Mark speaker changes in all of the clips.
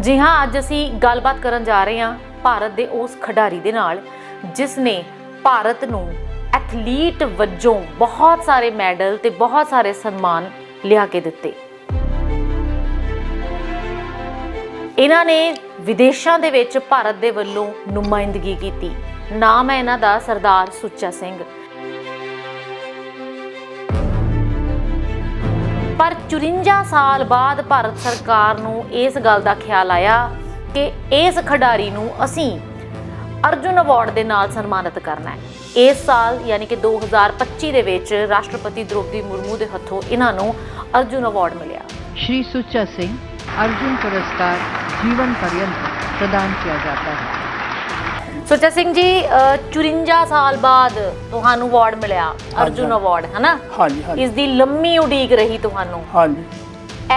Speaker 1: ਜੀ ਹਾਂ, ਅੱਜ ਅਸੀਂ ਗੱਲਬਾਤ ਕਰਨ ਜਾ ਰਹੇ ਹਾਂ ਭਾਰਤ ਦੇ ਉਸ ਖਿਡਾਰੀ ਦੇ ਨਾਲ, ਜਿਸ ਨੇ ਭਾਰਤ ਨੂੰ ਐਥਲੀਟ ਵਜੋਂ ਬਹੁਤ ਸਾਰੇ ਮੈਡਲ ਤੇ ਬਹੁਤ ਸਾਰੇ ਸਨਮਾਨ ਲਿਆ ਕੇ ਦਿੱਤੇ। ਇਹਨਾਂ ਨੇ ਵਿਦੇਸ਼ਾਂ ਦੇ ਵਿੱਚ ਭਾਰਤ ਦੇ ਵੱਲੋਂ ਨੁਮਾਇੰਦਗੀ ਕੀਤੀ। ਨਾਮ ਹੈ ਇਹਨਾਂ ਦਾ ਸਰਦਾਰ ਸੁੱਚਾ ਸਿੰਘ। ਪਰ 54 ਸਾਲ ਬਾਅਦ ਭਾਰਤ ਸਰਕਾਰ ਨੂੰ ਇਸ ਗੱਲ ਦਾ ਖਿਆਲ ਆਇਆ ਕਿ ਇਸ ਖਿਡਾਰੀ ਨੂੰ ਅਸੀਂ ਅਰਜੁਨ ਅਵਾਰਡ ਦੇ ਨਾਲ ਸਨਮਾਨਿਤ ਕਰਨਾ ਹੈ ਇਸ ਸਾਲ ਯਾਨੀ ਕਿ 2025 ਦੇ ਵਿੱਚ ਰਾਸ਼ਟਰਪਤੀ ਦ੍ਰੋਪਦੀ ਮੁਰਮੂ ਦੇ ਹੱਥੋਂ ਇਹਨਾਂ ਨੂੰ ਅਰਜੁਨ ਅਵਾਰਡ ਮਿਲਿਆ
Speaker 2: श्री सुच्चा सिंह अर्जुन पुरस्कार जीवन पर्यंत प्रदान किया जाता है
Speaker 1: ਸੁੱਚਾ ਸਿੰਘ ਜੀ ਅ, 54 ਸਾਲ ਬਾਅਦ ਤੁਹਾਨੂੰ ਅਵਾਰਡ ਮਿਲਿਆ ਅਰਜੁਨ। ਅਵਾਰਡ ਹੈਨਾ?
Speaker 3: ਹਾਂਜੀ ਹਾਂਜੀ।
Speaker 1: ਇਸ ਦੀ ਲੰਮੀ ਉਡੀਕ ਰਹੀ ਤੁਹਾਨੂੰ।
Speaker 3: ਹਾਂਜੀ।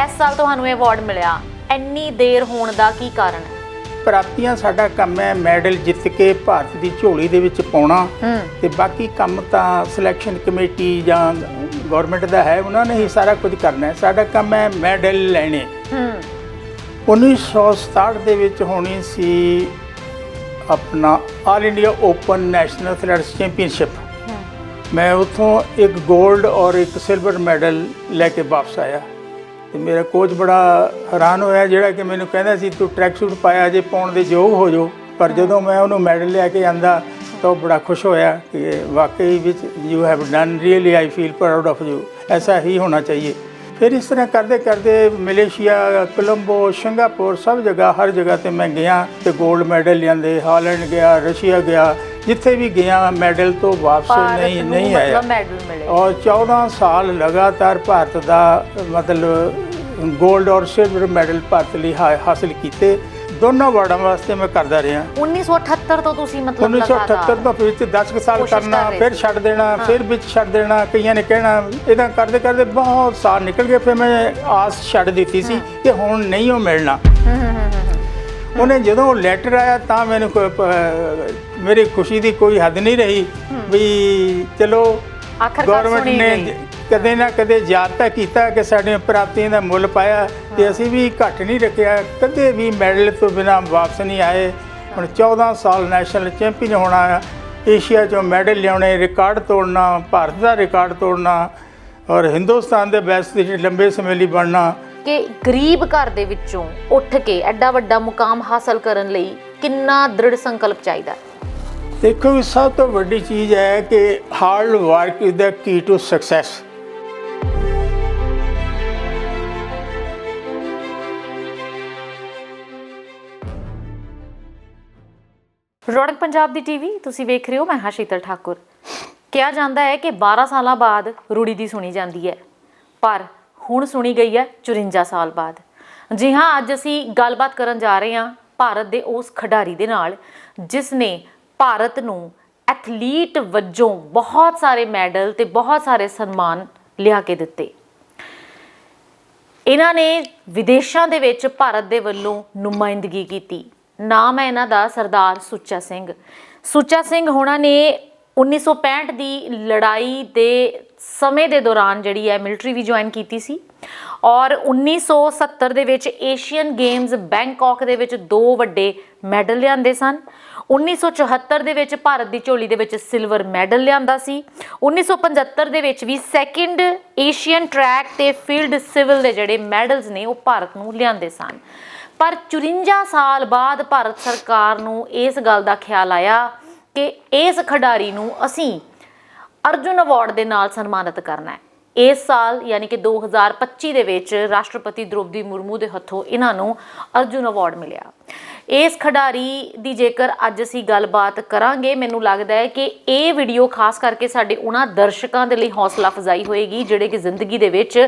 Speaker 1: ਇਸ ਸਾਲ ਤੁਹਾਨੂੰ ਇਹ ਅਵਾਰਡ ਮਿਲਿਆ। ਇੰਨੀ ਦੇਰ ਹੋਣ ਦਾ ਕੀ ਕਾਰਨ? ਹੈ
Speaker 3: ਪ੍ਰਾਪਤੀਆਂ ਸਾਡਾ ਕੰਮ ਹੈ ਮੈਡਲ ਜਿੱਤ ਕੇ ਭਾਰਤ ਦੀ ਝੋਲੀ ਦੇ ਵਿੱਚ ਪਾਉਣਾ। ਤੇ ਬਾਕੀ ਕੰਮ ਤਾਂ ਸਿਲੈਕਸ਼ਨ ਕਮੇਟੀ ਜਾਂ ਗਵਰਨਮੈਂਟ ਦਾ ਹੈ ਉਹਨਾਂ ਨੇ ਹੀ ਸਾਰਾ ਕੁਝ ਕਰਨਾ ਹੈ। ਸਾਡਾ ਕੰਮ ਹੈ ਮੈਡਲ ਲੈਣੇ।
Speaker 1: ਹੂੰ।
Speaker 3: 1967 ਦੇ ਵਿੱਚ ਹੋਣੀ ਸੀ ਆਪਣਾ all India open national athletics
Speaker 1: championship
Speaker 3: ਮੈਂ ਉੱਥੋਂ ਇੱਕ 골ਡ ਔਰ ਇੱਕ ਸਿਲਵਰ ਮੈਡਲ ਲੈ ਕੇ ਵਾਪਸ ਆਇਆ। ਤੇ ਮੇਰਾ ਕੋਚ ਬੜਾ ਹੈਰਾਨ ਹੋਇਆ ਜਿਹੜਾ ਕਿ ਮੈਨੂੰ ਕਹਿੰਦਾ ਸੀ ਤੂੰ ਟਰੈਕ ਸੂਟ ਪਾਇਆ ਜੇ ਪਾਉਣ ਦੇ ਯੋਗ ਹੋ ਜੋ ਪਰ ਜਦੋਂ ਮੈਂ ਉਹਨੂੰ ਮੈਡਲ ਲੈ ਕੇ ਆਂਦਾ ਤਾਂ ਉਹ ਬੜਾ ਖੁਸ਼ ਹੋਇਆ ਕਿ ਵਾਕਈ ਵਿੱਚ you have done really I feel proud of you ਐਸਾ ਹੀ ਹੋਣਾ ਚਾਹੀਏ। ਫਿਰ ਇਸ ਤਰ੍ਹਾਂ ਕਰਦੇ ਕਰਦੇ ਮਲੇਸ਼ੀਆ ਕੋਲੰਬੋ ਸਿੰਗਾਪੁਰ ਸਭ ਜਗ੍ਹਾ ਹਰ ਜਗ੍ਹਾ ਤੇ ਮੈਂ ਗਿਆ ਤੇ 골ਡ ਮੈਡਲ ਲਿਆਂਦੇ ਹਾਲੈਂਡ ਗਿਆ ਰਸ਼ੀਆ ਗਿਆ ਜਿੱਥੇ ਵੀ ਗਿਆ ਮੈਡਲ ਤੋਂ ਵਾਪਸ ਨਹੀਂ ਨਹੀਂ ਆਇਆ। ਔਰ 14 ਸਾਲ ਲਗਾਤਾਰ ਭਾਰਤ ਦਾ ਮਤਲਬ 골ਡ ਔਰ ਸਿਲਵਰ ਮੈਡਲ ਭਾਰਤ ਲਈ ਹਾ- ਹਾਸਲ ਕੀਤੇ। ਦੋਨਾਂ ਅਵਾਰਡਾਂ ਵਾਸਤੇ ਮੈਂ ਕਰਦਾ ਰਿਹਾ।
Speaker 1: 1978 ਤੋਂ ਤੁਸੀਂ ਮਤਲਬ
Speaker 3: 1978 ਤੋਂ ਵਿੱਚ 10 ਕੁ ਸਾਲ
Speaker 1: ਕੋਸ਼ਿਸ਼
Speaker 3: ਕਰਨਾ
Speaker 1: ਰਹੇ
Speaker 3: ਫਿਰ
Speaker 1: ਸੀ।
Speaker 3: ਛੱਡ ਦੇਣਾ ਫਿਰ ਵਿੱਚ ਛੱਡ ਦੇਣਾ ਕਈਆਂ ਨੇ ਕਹਿਣਾ ਇਦਾਂ ਕਰਦੇ ਕਰਦੇ ਬਹੁਤ ਸਾਲ ਨਿਕਲ ਗਏ ਫਿਰ ਮੈਂ ਆਸ ਛੱਡ ਦਿੱਤੀ ਸੀ ਕਿ ਹੁਣ ਨਹੀਂ ਉਹ ਮਿਲਣਾ।
Speaker 1: ਹੂੰ ਹੂੰ ਹੂੰ ਹੂੰ
Speaker 3: ਉਹਨੇ ਜਦੋਂ ਲੈਟਰ ਆਇਆ ਤਾਂ ਮੈਨੂੰ ਕੋਈ ਪ- ਮੇਰੀ ਖੁਸ਼ੀ ਦੀ ਕੋਈ ਹੱਦ ਨਹੀਂ ਰਹੀ ਵੀ ਚਲੋ
Speaker 1: ਆਖਰਕਾਰ
Speaker 3: ਗਵਰਨਮੈਂਟ
Speaker 1: ਸੁਣੀ
Speaker 3: ਨੇ
Speaker 1: ਗਈ।
Speaker 3: ਕਦੇ ਨਾ ਕਦੇ ਯਾਦ ਤਾਂ ਕੀਤਾ ਕਿ ਸਾਡੀਆਂ ਪ੍ਰਾਪਤੀਆਂ ਦਾ ਮੁੱਲ ਪਾਇਆ ਤੇ ਅਸੀਂ ਵੀ ਘੱਟ ਨਹੀਂ ਰੱਖਿਆ ਕਦੇ ਵੀ ਮੈਡਲ ਤੋਂ ਬਿਨਾ ਵਾਪਸ ਨਹੀਂ ਆਏ। ਹੁਣ 14 ਸਾਲ ਨੈਸ਼ਨਲ ਚੈਂਪੀਅਨ ਹੋਣਾ ਏਸ਼ੀਆ ਚੋਂ ਮੈਡਲ ਲਿਆਉਣੇ ਰਿਕਾਰਡ ਤੋੜਨਾ ਭਾਰਤ ਦਾ ਰਿਕਾਰਡ ਤੋੜਨਾ ਔਰ ਹਿੰਦੁਸਤਾਨ ਦੇ ਬੈਸਟ ਦੇ ਲੰਬੇ ਸਮੇਂ ਲਈ ਬਣਨਾ।
Speaker 1: ਕਿ ਗਰੀਬ ਘਰ ਦੇ ਵਿੱਚੋਂ ਉੱਠ ਕੇ ਐਡਾ ਵੱਡਾ ਮੁਕਾਮ ਹਾਸਲ ਕਰਨ ਲਈ ਕਿੰਨਾ ਦ੍ਰਿੜ ਸੰਕਲਪ ਚਾਹੀਦਾ?
Speaker 3: ਦੇਖੋ ਸਭ ਤੋਂ ਵੱਡੀ ਚੀਜ਼ ਹੈ ਕਿ hard work is the key to success
Speaker 1: ਰੌਣਕ ਪੰਜਾਬ ਦੀ ਟੀਵੀ, ਤੁਸੀਂ ਵੇਖ ਰਹੇ ਹੋ, ਮੈਂ ਹਾਂ ਸ਼ੀਤਲ ਠਾਕੁਰ। ਕਿਹਾ ਜਾਂਦਾ ਹੈ ਕਿ 12 ਸਾਲਾਂ ਬਾਅਦ ਰੂੜੀ ਦੀ ਸੁਣੀ ਜਾਂਦੀ ਹੈ, ਪਰ ਹੁਣ ਸੁਣੀ ਗਈ ਹੈ 54 ਸਾਲ ਬਾਅਦ। ਜੀ ਹਾਂ, ਅੱਜ ਅਸੀਂ ਗੱਲਬਾਤ ਕਰਨ ਜਾ ਰਹੇ ਹਾਂ ਭਾਰਤ ਦੇ ਉਸ ਖਿਡਾਰੀ ਦੇ ਨਾਲ, ਜਿਸ ਨੇ ਭਾਰਤ ਨੂੰ ਐਥਲੀਟ ਵਜੋਂ ਬਹੁਤ ਸਾਰੇ ਮੈਡਲ ਤੇ ਬਹੁਤ ਸਾਰੇ ਸਨਮਾਨ ਲਿਆ ਕੇ ਦਿੱਤੇ। ਇਹਨਾਂ ਨੇ ਵਿਦੇਸ਼ਾਂ ਦੇ ਵਿੱਚ ਭਾਰਤ ਦੇ ਵੱਲੋਂ ਨੁਮਾਇੰਦਗੀ ਕੀਤੀ। ਨਾਮ ਹੈ ਇਹਨਾਂ ਦਾ ਸਰਦਾਰ ਸੁੱਚਾ ਸਿੰਘ। ਸੁੱਚਾ ਸਿੰਘ ਹੋਣਾ ਨੇ 1965 ਦੀ ਲੜਾਈ ਦੇ ਸਮੇਂ ਦੇ ਦੌਰਾਨ ਜਿਹੜੀ ਹੈ ਮਿਲਟਰੀ ਵੀ ਜੁਆਇਨ ਕੀਤੀ ਸੀ ਔਰ 1970 ਦੇ ਵਿੱਚ ਏਸ਼ੀਅਨ ਗੇਮਸ ਬੈਂਕਾਕ ਦੇ ਵਿੱਚ ਦੋ ਵੱਡੇ ਮੈਡਲ ਲਿਆਂਦੇ ਸਨ। 1974 ਦੇ ਵਿੱਚ ਭਾਰਤ ਦੀ ਝੋਲੀ ਦੇ ਵਿੱਚ ਸਿਲਵਰ ਮੈਡਲ ਲਿਆਂਦਾ ਸੀ। 1975 ਦੇ ਵਿੱਚ ਵੀ ਸੈਕਿੰਡ ਏਸ਼ੀਅਨ ਟਰੈਕ ਤੇ ਫੀਲਡ ਸਿਵਲ ਦੇ ਜਿਹੜੇ ਮੈਡਲਸ ਨੇ ਉਹ ਭਾਰਤ ਨੂੰ ਲਿਆਂਦੇ ਸਨ। ਪਰ 54 ਸਾਲ ਬਾਅਦ ਭਾਰਤ ਸਰਕਾਰ ਨੂੰ ਇਸ ਗੱਲ ਦਾ ਖਿਆਲ ਆਇਆ ਕਿ ਇਸ ਖਿਡਾਰੀ ਨੂੰ ਅਸੀਂ ਅਰਜੁਨ ਅਵਾਰਡ ਦੇ ਨਾਲ ਸਨਮਾਨਿਤ ਕਰਨਾ ਹੈ। ਇਸ ਸਾਲ, ਯਾਨੀ ਕਿ 2025 ਦੇ ਵਿੱਚ ਰਾਸ਼ਟਰਪਤੀ ਦ੍ਰੋਪਦੀ ਮੁਰਮੂ ਦੇ ਹੱਥੋਂ ਇਹਨਾਂ ਨੂੰ ਅਰਜੁਨ ਅਵਾਰਡ ਮਿਲਿਆ। ਇਸ ਖਿਡਾਰੀ ਦੀ ਜੇਕਰ ਅੱਜ ਅਸੀਂ ਗੱਲਬਾਤ ਕਰਾਂਗੇ, ਮੈਨੂੰ ਲੱਗਦਾ ਹੈ ਕਿ ਇਹ ਵੀਡੀਓ ਖਾਸ ਕਰਕੇ ਸਾਡੇ ਉਹਨਾਂ ਦਰਸ਼ਕਾਂ ਦੇ ਲਈ ਹੌਸਲਾ ਅਫਜ਼ਾਈ ਹੋਏਗੀ, ਜਿਹੜੇ ਕਿ ਜ਼ਿੰਦਗੀ ਦੇ ਵਿੱਚ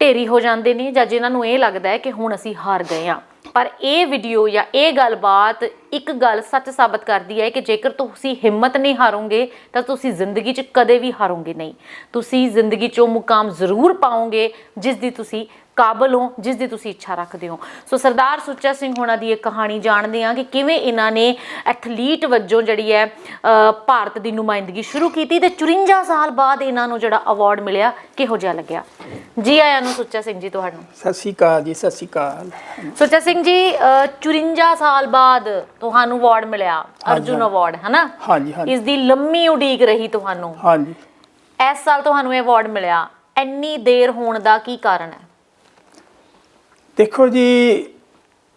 Speaker 1: ਢੇਰੀ ਹੋ ਜਾਂਦੇ ਨੇ ਜਾਂ ਜਿਨ੍ਹਾਂ ਨੂੰ ਇਹ ਲੱਗਦਾ ਹੈ ਕਿ ਹੁਣ ਅਸੀਂ ਹਾਰ ਗਏ ਹਾਂ। ਪਰ ਇਹ ਵੀਡੀਓ ਜਾਂ ਇਹ ਗੱਲਬਾਤ ਇੱਕ ਗੱਲ ਸੱਚ ਸਾਬਤ ਕਰਦੀ ਹੈ ਕਿ ਜੇਕਰ ਤੁਸੀਂ ਹਿੰਮਤ ਨਹੀਂ ਹਾਰੋਗੇ, ਤਾਂ ਤੁਸੀਂ ਜ਼ਿੰਦਗੀ 'ਚ ਕਦੇ ਵੀ ਹਾਰੋਗੇ ਨਹੀਂ। ਤੁਸੀਂ ਜ਼ਿੰਦਗੀ 'ਚੋਂ ਮੁਕਾਮ ਜ਼ਰੂਰ ਪਾਓਗੇ, ਜਿਸ ਦੀ ਤੁਸੀਂ ਕਾਬਲ ਹੋ ਜਿਸ ਦੀ ਤੁਸੀਂ ਇੱਛਾ ਰੱਖਦੇ ਹੋ। ਸੋ ਸਰਦਾਰ ਸੁੱਚਾ ਸਿੰਘ ਹੋਣਾ ਦੀ ਇਹ ਕਹਾਣੀ ਜਾਣਦੇ ਹਾਂ ਕਿ ਕਿਵੇਂ ਇਹਨਾਂ ਨੇ ਐਥਲੀਟ ਵਜੋਂ ਜਿਹੜੀ ਹੈ ਭਾਰਤ ਦੀ ਨੁਮਾਇੰਦਗੀ ਸ਼ੁਰੂ ਕੀਤੀ ਤੇ 54 ਸਾਲ ਬਾਅਦ ਇਹਨਾਂ ਨੂੰ ਜਿਹੜਾ ਅਵਾਰਡ ਮਿਲਿਆ ਕਿਹੋ ਜਿਹਾ ਲੱਗਿਆ? ਜੀ ਆਇਆਂ ਨੂੰ ਸੁੱਚਾ ਸਿੰਘ ਜੀ ਤੁਹਾਨੂੰ।
Speaker 3: ਸਤਿ ਸ਼੍ਰੀ ਅਕਾਲ ਜੀ ਸਤਿ ਸ਼੍ਰੀ ਅਕਾਲ।
Speaker 1: ਸੁੱਚਾ ਸਿੰਘ ਜੀ ਅ, 54 ਸਾਲ ਬਾਅਦ ਤੁਹਾਨੂੰ ਅਵਾਰਡ ਮਿਲਿਆ ਅਰਜੁਨ ਅਵਾਰਡ ਹਨਾ?
Speaker 3: ਹਾਂਜੀ ਹਾਂਜੀ।
Speaker 1: ਇਸ ਦੀ ਲੰਮੀ ਉਡੀਕ ਰਹੀ ਤੁਹਾਨੂੰ।
Speaker 3: ਹਾਂਜੀ।
Speaker 1: ਇਸ ਸਾਲ ਤੁਹਾਨੂੰ ਇਹ ਅਵਾਰਡ ਮਿਲਿਆ। ਇੰਨੀ ਦੇਰ ਹੋਣ ਦਾ ਕੀ ਕਾਰਨ ਹੈ?
Speaker 3: ਦੇਖੋ ਜੀ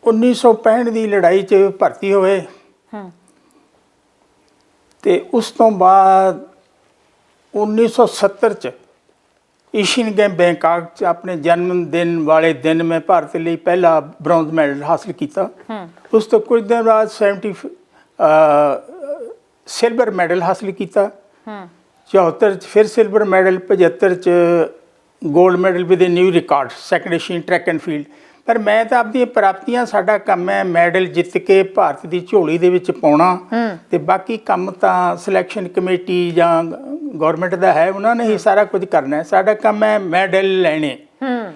Speaker 3: 1965 ਦੀ ਲੜਾਈ 'ਚ ਭਰਤੀ ਹੋਏ।
Speaker 1: ਹੂੰ।
Speaker 3: ਤੇ ਉਸ ਤੋਂ ਬਾਅਦ 1970 ਚ ਏਸ਼ੀਅਨ ਗੇਮ ਬੈਂਕਾਕ ਚ ਆਪਣੇ ਜਨਮ ਦਿਨ ਵਾਲੇ ਦਿਨ ਮੈਂ ਭਾਰਤ ਲਈ ਪਹਿਲਾ ਬ੍ਰੌਂਜ਼ ਮੈਡਲ ਹਾਸਲ ਕੀਤਾ।
Speaker 1: ਹੂੰ।
Speaker 3: ਉਸ ਤੋਂ ਕੁਝ ਦਿਨ ਬਾਅਦ 70 ਸਿਲਵਰ ਮੈਡਲ ਹਾਸਲ ਕੀਤਾ।
Speaker 1: ਹੂੰ।
Speaker 3: 74 ਚ ਫਿਰ ਸਿਲਵਰ ਮੈਡਲ 75 ਚ 골ਡ medal with a new record second Asian track and field. ਪਰ ਮੈਂ ਤਾਂ ਆਪਣੀਆਂ ਪ੍ਰਾਪਤੀਆਂ ਸਾਡਾ ਕੰਮ ਹੈ ਮੈਡਲ ਜਿੱਤ ਕੇ ਭਾਰਤ ਦੀ ਝੋਲੀ ਦੇ ਵਿੱਚ ਪਾਉਣਾ। ਤੇ ਬਾਕੀ ਕੰਮ ਤਾਂ ਸਿਲੈਕਸ਼ਨ ਕਮੇਟੀ ਜਾਂ ਗਵਰਨਮੈਂਟ ਦਾ ਹੈ ਉਹਨਾਂ ਨੇ ਹੀ ਸਾਰਾ ਕੁਝ ਕਰਨਾ ਹੈ। ਸਾਡਾ ਕੰਮ ਹੈ ਮੈਡਲ ਲੈਣੇ।
Speaker 1: ਹੂੰ।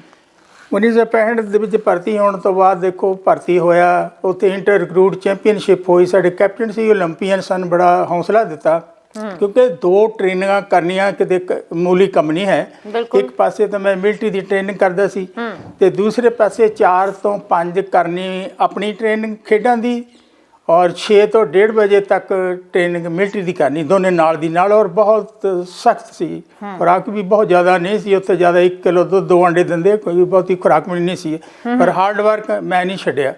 Speaker 3: 1965 ਦੇ ਵਿੱਚ ਭਰਤੀ ਹੋਣ ਤੋਂ ਬਾਅਦ ਦੇਖੋ ਭਰਤੀ ਹੋਇਆ ਉੱਥੇ ਇੰਟਰ ਰਿਕਰੂਟ ਚੈਂਪੀਅਨਸ਼ਿਪ ਹੋਈ ਸਾਡੇ ਕੈਪਟਨ ਸੀ 올림픽ੀਅਨ ਸਨ ਬੜਾ ਹੌਸਲਾ ਦਿੱਤਾ। ਕਿਉਂਕਿ ਦੋ ਟ੍ਰੇਨਿੰਗਾਂ ਕਰਨੀਆਂ ਕਿਤੇ ਮਾਮੂਲੀ ਕੰਮ ਨਹੀਂ ਹੈ। ਇੱਕ ਪਾਸੇ ਤਾਂ ਮੈਂ ਮਿਲਟਰੀ ਦੀ ਟ੍ਰੇਨਿੰਗ ਕਰਦਾ ਸੀ। ਤੇ ਦੂਸਰੇ ਪਾਸੇ 4 ਤੋਂ 5 ਕਰਨੀ ਆਪਣੀ ਟ੍ਰੇਨਿੰਗ ਖੇਡਾਂ ਦੀ ਔਰ 6 ਤੋਂ 1:30 ਵਜੇ ਤੱਕ ਟ੍ਰੇਨਿੰਗ ਮਿਲਟਰੀ ਦੀ ਕਰਨੀ ਦੋਨੇ ਨਾਲ ਦੀ ਨਾਲ ਔਰ ਬਹੁਤ ਸਖਤ ਸੀ। ਖੁਰਾਕ ਵੀ ਬਹੁਤ ਜ਼ਿਆਦਾ ਨਹੀਂ ਸੀ ਉੱਥੇ ਜ਼ਿਆਦਾ 1 ਕਿਲੋ ਦੁੱਧ ਦੋ ਅੰਡੇ ਦਿੰਦੇ ਕੋਈ ਬਹੁਤੀ ਖੁਰਾਕ ਮਿਲਣੀ ਨਹੀਂ ਸੀ। ਪਰ ਹਾਰਡ ਵਰਕ ਮੈਂ ਨਹੀਂ ਛੱਡਿਆ।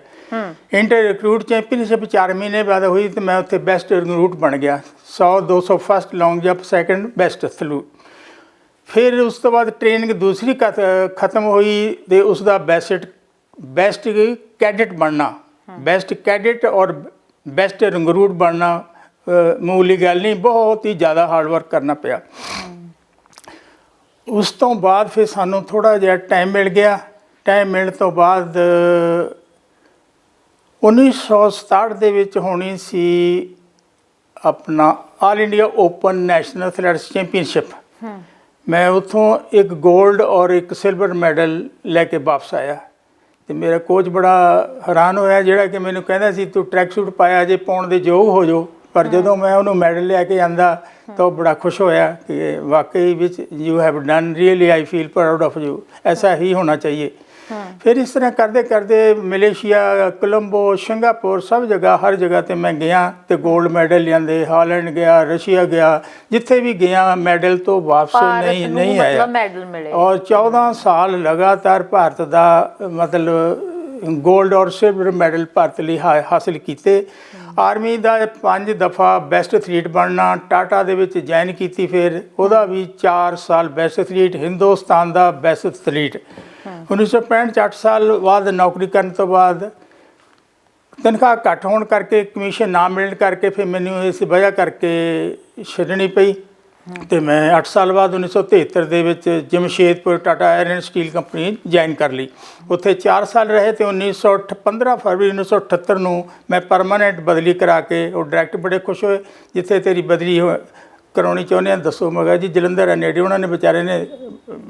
Speaker 3: ਇੰਟਰ ਰਿਕਰੂਟ ਚੈਂਪੀਅਨਸ਼ਿਪ 4 ਮਹੀਨੇ ਬਾਅਦ ਹੋਈ ਤੇ ਮੈਂ ਉੱਥੇ ਬੈਸਟ ਰਿਕਰੂਟ ਬਣ ਗਿਆ। 100 200 first long jump second best ਥਲੂ ਫਿਰ ਉਸ ਤੋਂ ਬਾਅਦ ਟ੍ਰੇਨਿੰਗ ਦੂਸਰੀ ਖਤ- ਖਤਮ ਹੋਈ ਤੇ ਉਸ ਦਾ ਬੈਸਟ ਬੈਸਟ ਕੈਡਟ ਬਣਨਾ। ਬੈਸਟ ਕੈਡਟ ਔਰ ਬੈਸਟ ਰਿਕਰੂਟ ਬਣਨਾ ਮੂਲੀ ਗੱਲ ਨਹੀਂ, ਬਹੁਤ ਹੀ ਜ਼ਿਆਦਾ ਹਾਰਡ ਵਰਕ ਕਰਨਾ ਪਿਆ। ਉਸ ਤੋਂ ਬਾਅਦ ਫਿਰ ਸਾਨੂੰ ਥੋੜਾ ਜਿਹਾ ਟਾਈਮ ਮਿਲ ਗਿਆ। ਟਾਈਮ ਮਿਲਣ ਤੋਂ ਬਾਅਦ 1967 ਦੇ ਵਿੱਚ ਹੋਣੀ ਸੀ ਆਪਣਾ all India open national athletics
Speaker 1: championship
Speaker 3: ਮੈਂ ਉੱਥੋਂ ਇੱਕ 골ਡ ਔਰ ਇੱਕ ਸਿਲਵਰ ਮੈਡਲ ਲੈ ਕੇ ਵਾਪਸ ਆਇਆ। ਤੇ ਮੇਰਾ ਕੋਚ ਬੜਾ ਹੈਰਾਨ ਹੋਇਆ ਜਿਹੜਾ ਕਿ ਮੈਨੂੰ ਕਹਿੰਦਾ ਸੀ ਤੂੰ ਟਰੈਕ ਸੂਟ ਪਾਇਆ ਜੇ ਪਾਉਣ ਦੇ ਯੋਗ ਹੋ ਜੋ ਪਰ ਜਦੋਂ ਮੈਂ ਉਹਨੂੰ ਮੈਡਲ ਲੈ ਕੇ ਆਂਦਾ ਤਾਂ ਉਹ ਬੜਾ ਖੁਸ਼ ਹੋਇਆ ਕਿ ਵਾਕਈ ਵਿੱਚ you have done really I feel proud of you ਐਸਾ ਹੀ ਹੋਣਾ ਚਾਹੀਏ। ਫਿਰ ਇਸ ਤਰ੍ਹਾਂ ਕਰਦੇ ਕਰਦੇ ਮਲੇਸ਼ੀਆ ਕੋਲੰਬੋ ਸਿੰਗਾਪੁਰ ਸਭ ਜਗ੍ਹਾ ਹਰ ਜਗ੍ਹਾ ਤੇ ਮੈਂ ਗਿਆ ਤੇ 골ਡ ਮੈਡਲ ਲਿਆਂਦੇ ਹਾਲੈਂਡ ਗਿਆ ਰਸ਼ੀਆ ਗਿਆ ਜਿੱਥੇ ਵੀ ਗਿਆ ਮੈਡਲ ਤੋਂ ਵਾਪਸ ਨਹੀਂ ਨਹੀਂ ਆਇਆ। ਔਰ 14 ਸਾਲ ਲਗਾਤਾਰ ਭਾਰਤ ਦਾ ਮਤਲਬ 골ਡ ਔਰ ਸਿਲਵਰ ਮੈਡਲ ਭਾਰਤ ਲਈ ਹਾਸਲ ਕੀਤੇ। ਆਰਮੀ ਦਾ ਪੰਜ ਦਫਾ ਬੈਸਟ ਐਥਲੀਟ ਬਣਨਾ ਟਾਟਾ ਦੇ ਵਿੱਚ ਜੁਆਇਨ ਕੀਤੀ ਫਿਰ ਉਹਦਾ ਵੀ 4 ਸਾਲ ਬੈਸਟ ਐਥਲੀਟ ਹਿੰਦੁਸਤਾਨ ਦਾ ਬੈਸਟ ਐਥਲੀਟ 1965 ਚ 8 ਸਾਲ ਬਾਅਦ ਨੌਕਰੀ ਕਰਨ ਤੋਂ ਬਾਅਦ ਤਨਖਾਹ ਘੱਟ ਹੋਣ ਕਰਕੇ ਕਮਿਸ਼ਨ ਨਾ ਮਿਲਣ ਕਰਕੇ ਫਿਰ ਮੈਨੂੰ ਇਸ ਵਜ੍ਹਾ ਕਰਕੇ ਛੱਡਣੀ ਪਈ ਤੇ ਮੈਂ 8 ਸਾਲ ਬਾਅਦ 1973 ਦੇ ਵਿੱਚ Jamshedpur Tata iron steel company join ਕਰ ਲਈ। ਉੱਥੇ 4 ਸਾਲ ਰਹੇ ਤੇ 1908 15 ਫਰਵਰੀ 1978 ਨੂੰ ਮੈਂ ਪਰਮਾਨੈਂਟ ਬਦਲੀ ਕਰਾ ਕੇ ਉਹ ਡਾਇਰੈਕਟਰ ਬੜੇ ਖੁਸ਼ ਹੋਏ, ਜਿੱਥੇ ਤੇਰੀ ਬਦਲੀ ਹੋ ਕਰਾਉਣੀ ਚਾਹੁੰਦੇ ਆ ਦੱਸੋ। ਮੈਂ ਕਿਹਾ ਜੀ ਜਲੰਧਰ ਆ ਨੇੜੇ ਉਹਨਾਂ ਨੇ ਵਿਚਾਰੇ ਨੇ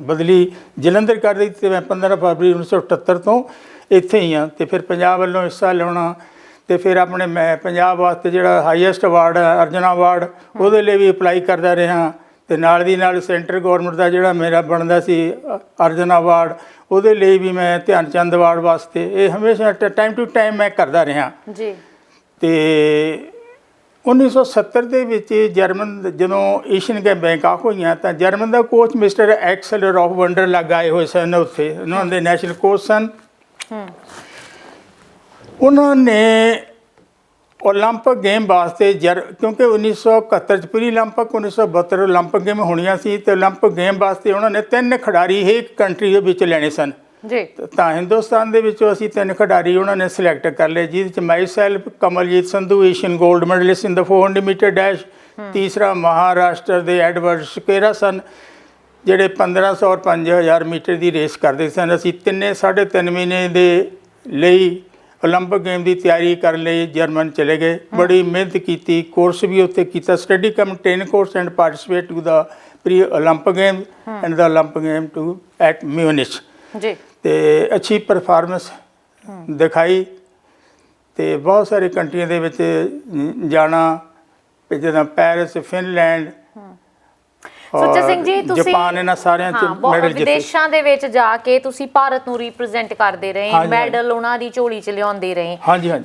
Speaker 3: ਬਦਲੀ ਜਲੰਧਰ ਕਰ ਦਿੱਤੀ ਤੇ ਮੈਂ 15 ਫਰਵਰੀ 1978 ਤੋਂ ਇੱਥੇ ਹੀ ਆ ਤੇ ਫਿਰ ਪੰਜਾਬ ਵੱਲੋਂ ਹਿੱਸਾ ਲੈਣਾ ਤੇ ਫਿਰ ਆਪਣੇ ਮੈਂ ਪੰਜਾਬ ਵਾਸਤੇ ਜਿਹੜਾ ਹਾਈਐਸਟ ਅਵਾਰਡ ਹੈ ਅਰਜਨਾ ਅਵਾਰਡ ਉਹਦੇ ਲਈ ਵੀ ਅਪਲਾਈ ਕਰਦਾ ਰਿਹਾ। ਤੇ ਨਾਲ ਦੀ ਨਾਲ ਸੈਂਟਰ ਗਵਰਨਮੈਂਟ ਦਾ ਜਿਹੜਾ ਮੇਰਾ ਬਣਦਾ ਸੀ ਅਰਜਨਾ ਅਵਾਰਡ ਉਹਦੇ ਲਈ ਵੀ ਮੈਂ ਧਿਆਨ ਚੰਦ ਅਵਾਰਡ ਵਾਸਤੇ ਇਹ ਹਮੇਸ਼ਾ ਟਾਈਮ ਟੂ ਟਾਈਮ ਮੈਂ ਕਰਦਾ ਰਿਹਾ।
Speaker 1: ਜੀ।
Speaker 3: ਤੇ 1970 ਦੇ ਵਿੱਚ ਜਰਮਨ ਜਦੋਂ ਏਸ਼ੀਅਨ ਗੇਮ ਬੈਂਕਾਕ ਹੋਈਆਂ ਤਾਂ ਜਰਮਨ ਦਾ coach mister Excel rock wonder ਲੱਗ ਆਏ ਹੋਏ ਸਨ ਉੱਥੇ ਉਹਨਾਂ ਦੇ ਨੈਸ਼ਨਲ ਕੋਚ ਸਨ
Speaker 1: ਹੂੰ
Speaker 3: ਉਹਨਾਂ ਨੇ 올림픽 ਗੇਮ ਵਾਸਤੇ ਜਰ ਕਿਉਂਕਿ 1971 ਚ ਪ੍ਰੀ 올림픽 1972 올림픽 ਗੇਮ ਹੋਣੀਆਂ ਸੀ ਤੇ 올림픽 ਗੇਮ ਵਾਸਤੇ ਉਹਨਾਂ ਨੇ ਤਿੰਨ ਖਿਡਾਰੀ ਹਰੇਕ ਕੰਟਰੀ ਦੇ ਵਿੱਚ ਲੈਣੇ ਸਨ
Speaker 1: ਜੀ।
Speaker 3: ਤਾਂ ਹਿੰਦੁਸਤਾਨ ਦੇ ਵਿੱਚੋਂ ਅਸੀਂ ਤਿੰਨ ਖਿਡਾਰੀ ਉਹਨਾਂ ਨੇ ਸਿਲੈਕਟ ਕਰ ਲਏ ਜਿਹਦੇ ਚ ਮਾਈਸੈਲਫ ਕਮਲਜੀਤ ਸੰਧੂ ਏਸ਼ੀਅਨ 골ਡ medalist in the 400 metre dash ਤੀਸਰਾ ਮਹਾਰਾਸ਼ਟਰ ਦੇ ਐਡਵਰਡ ਸ਼ਕੇਰਾ ਸਨ ਜਿਹੜੇ 1500 ਔਰ 5000 ਮੀਟਰ ਦੀ ਰੇਸ ਕਰਦੇ ਸਨ। ਅਸੀਂ ਤਿੰਨੇ 3.5 ਮਹੀਨੇ ਦੇ ਲਈ 올림픽 ਗੇਮ ਦੀ ਤਿਆਰੀ ਕਰਨ ਲਈ ਜਰਮਨ ਚਲੇ ਗਏ। ਬੜੀ ਮਿਹਨਤ ਕੀਤੀ ਕੋਰਸ ਵੀ ਉੱਥੇ ਕੀਤਾ। Study cum 10 course and participate to the pre 올림픽 game and the 올림픽 game to at Munich
Speaker 1: ਜੀ।
Speaker 3: ਤੇ ਅੱਛੀ ਪਰਫਾਰਮੈਂਸ ਦਿਖਾਈ ਤੇ ਬਹੁਤ ਸਾਰੇ ਕੰਟਰੀਆਂ ਦੇ ਵਿੱਚ ਜਾਣਾ ਜਿੱਦਾਂ ਪੈਰਿਸ ਫਿਨਲੈਂਡ
Speaker 1: ਸੁੱਚਾ ਸਿੰਘ ਜੀ ਤੁਸੀਂ
Speaker 3: ਜਾਪਾਨ ਇਹਨਾਂ ਸਾਰਿਆਂ ਚ ਮੈਡਲ ਜਿੱਤੇ।
Speaker 1: ਵਿਦੇਸ਼ਾਂ ਦੇ ਵਿੱਚ ਜਾ ਕੇ ਤੁਸੀਂ ਭਾਰਤ ਨੂੰ ਰਿਪਰੈਜ਼ੈਂਟ ਕਰਦੇ ਰਹੇ ਮੈਡਲ ਉਹਨਾਂ ਦੀ ਝੋਲੀ 'ਚ ਲਿਆਉਂਦੇ ਰਹੇ।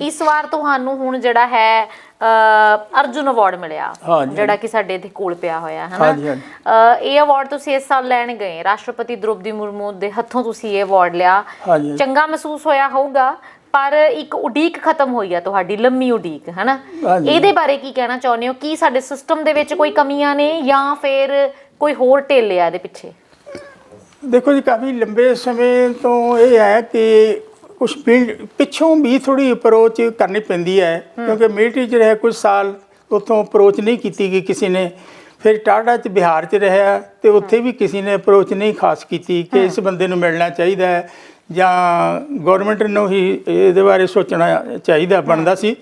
Speaker 1: ਇਸ ਵਾਰ ਤੁਹਾਨੂੰ ਹੁਣ ਜਿਹੜਾ ਹੈ ਅ, ਅਰਜੁਨ ਅਵਾਰਡ ਮਿਲਿਆ ਜਿਹੜਾ ਕਿ ਸਾਡੇ ਇੱਥੇ ਕੋਲ ਪਿਆ ਹੋਇਆ ਹੈ ਨਾ ਇਹ ਅਵਾਰਡ ਤੁਸੀਂ ਇਸ ਸਾਲ ਲੈਣ ਗਏ। ਰਾਸ਼ਟਰਪਤੀ ਦ੍ਰੋਪਦੀ ਮੁਰਮੂ ਦੇ ਹੱਥੋਂ ਤੁਸੀਂ ਇਹ ਅਵਾਰਡ ਲਿਆ। ਚੰਗਾ ਮਹਿਸੂਸ ਹੋਇਆ ਹੋਊਗਾ। ਪਰ ਇੱਕ ਉਡੀਕ ਖਤਮ ਹੋਈ ਆ ਤੁਹਾਡੀ ਲੰਮੀ ਉਡੀਕ ਹੈਨਾ?
Speaker 3: ਹਾਂਜੀ।
Speaker 1: ਇਹਦੇ ਬਾਰੇ ਕੀ ਕਹਿਣਾ ਚਾਹੁੰਦੇ ਹੋ? ਕੀ ਸਾਡੇ ਸਿਸਟਮ ਦੇ ਵਿੱਚ ਕੋਈ ਕਮੀਆਂ ਨੇ ਜਾਂ ਫਿਰ ਕੋਈ ਹੋਰ ਢਿੱਲ ਆ ਇਹਦੇ ਪਿੱਛੇ?
Speaker 3: ਦੇਖੋ ਜੀ ਕਾਫੀ ਲੰਬੇ ਸਮੇਂ ਤੋਂ ਇਹ ਹੈ ਕਿ ਕੁਝ ਪਿੱਛੋਂ ਵੀ ਥੋੜੀ ਅਪਰੋਚ ਕਰਨੀ ਪੈਂਦੀ ਹੈ ਕਿਉਂਕਿ ਮਿਲਟਰੀ 'ਚ ਰਿਹਾ ਕੁਝ ਸਾਲ ਉੱਥੋਂ ਅਪਰੋਚ ਨਹੀਂ ਕੀਤੀ ਗਈ ਕਿਸੇ ਨੇ। ਫਿਰ ਟਾਟਾ 'ਚ ਬਿਹਾਰ 'ਚ ਰਿਹਾ ਤੇ ਉੱਥੇ ਵੀ ਕਿਸੇ ਨੇ ਅਪਰੋਚ ਨਹੀਂ ਖਾਸ ਕੀਤੀ ਕਿ ਇਸ ਬੰਦੇ ਨੂੰ ਮਿਲਣਾ ਚਾਹੀਦਾ ਹੈ। ਜਾਂ ਗਵਰਨਮੈਂਟ ਨੂੰ ਹੀ ਇਹਦੇ ਬਾਰੇ ਸੋਚਣਾ ਚਾਹੀਦਾ ਬਣਦਾ ਸੀ।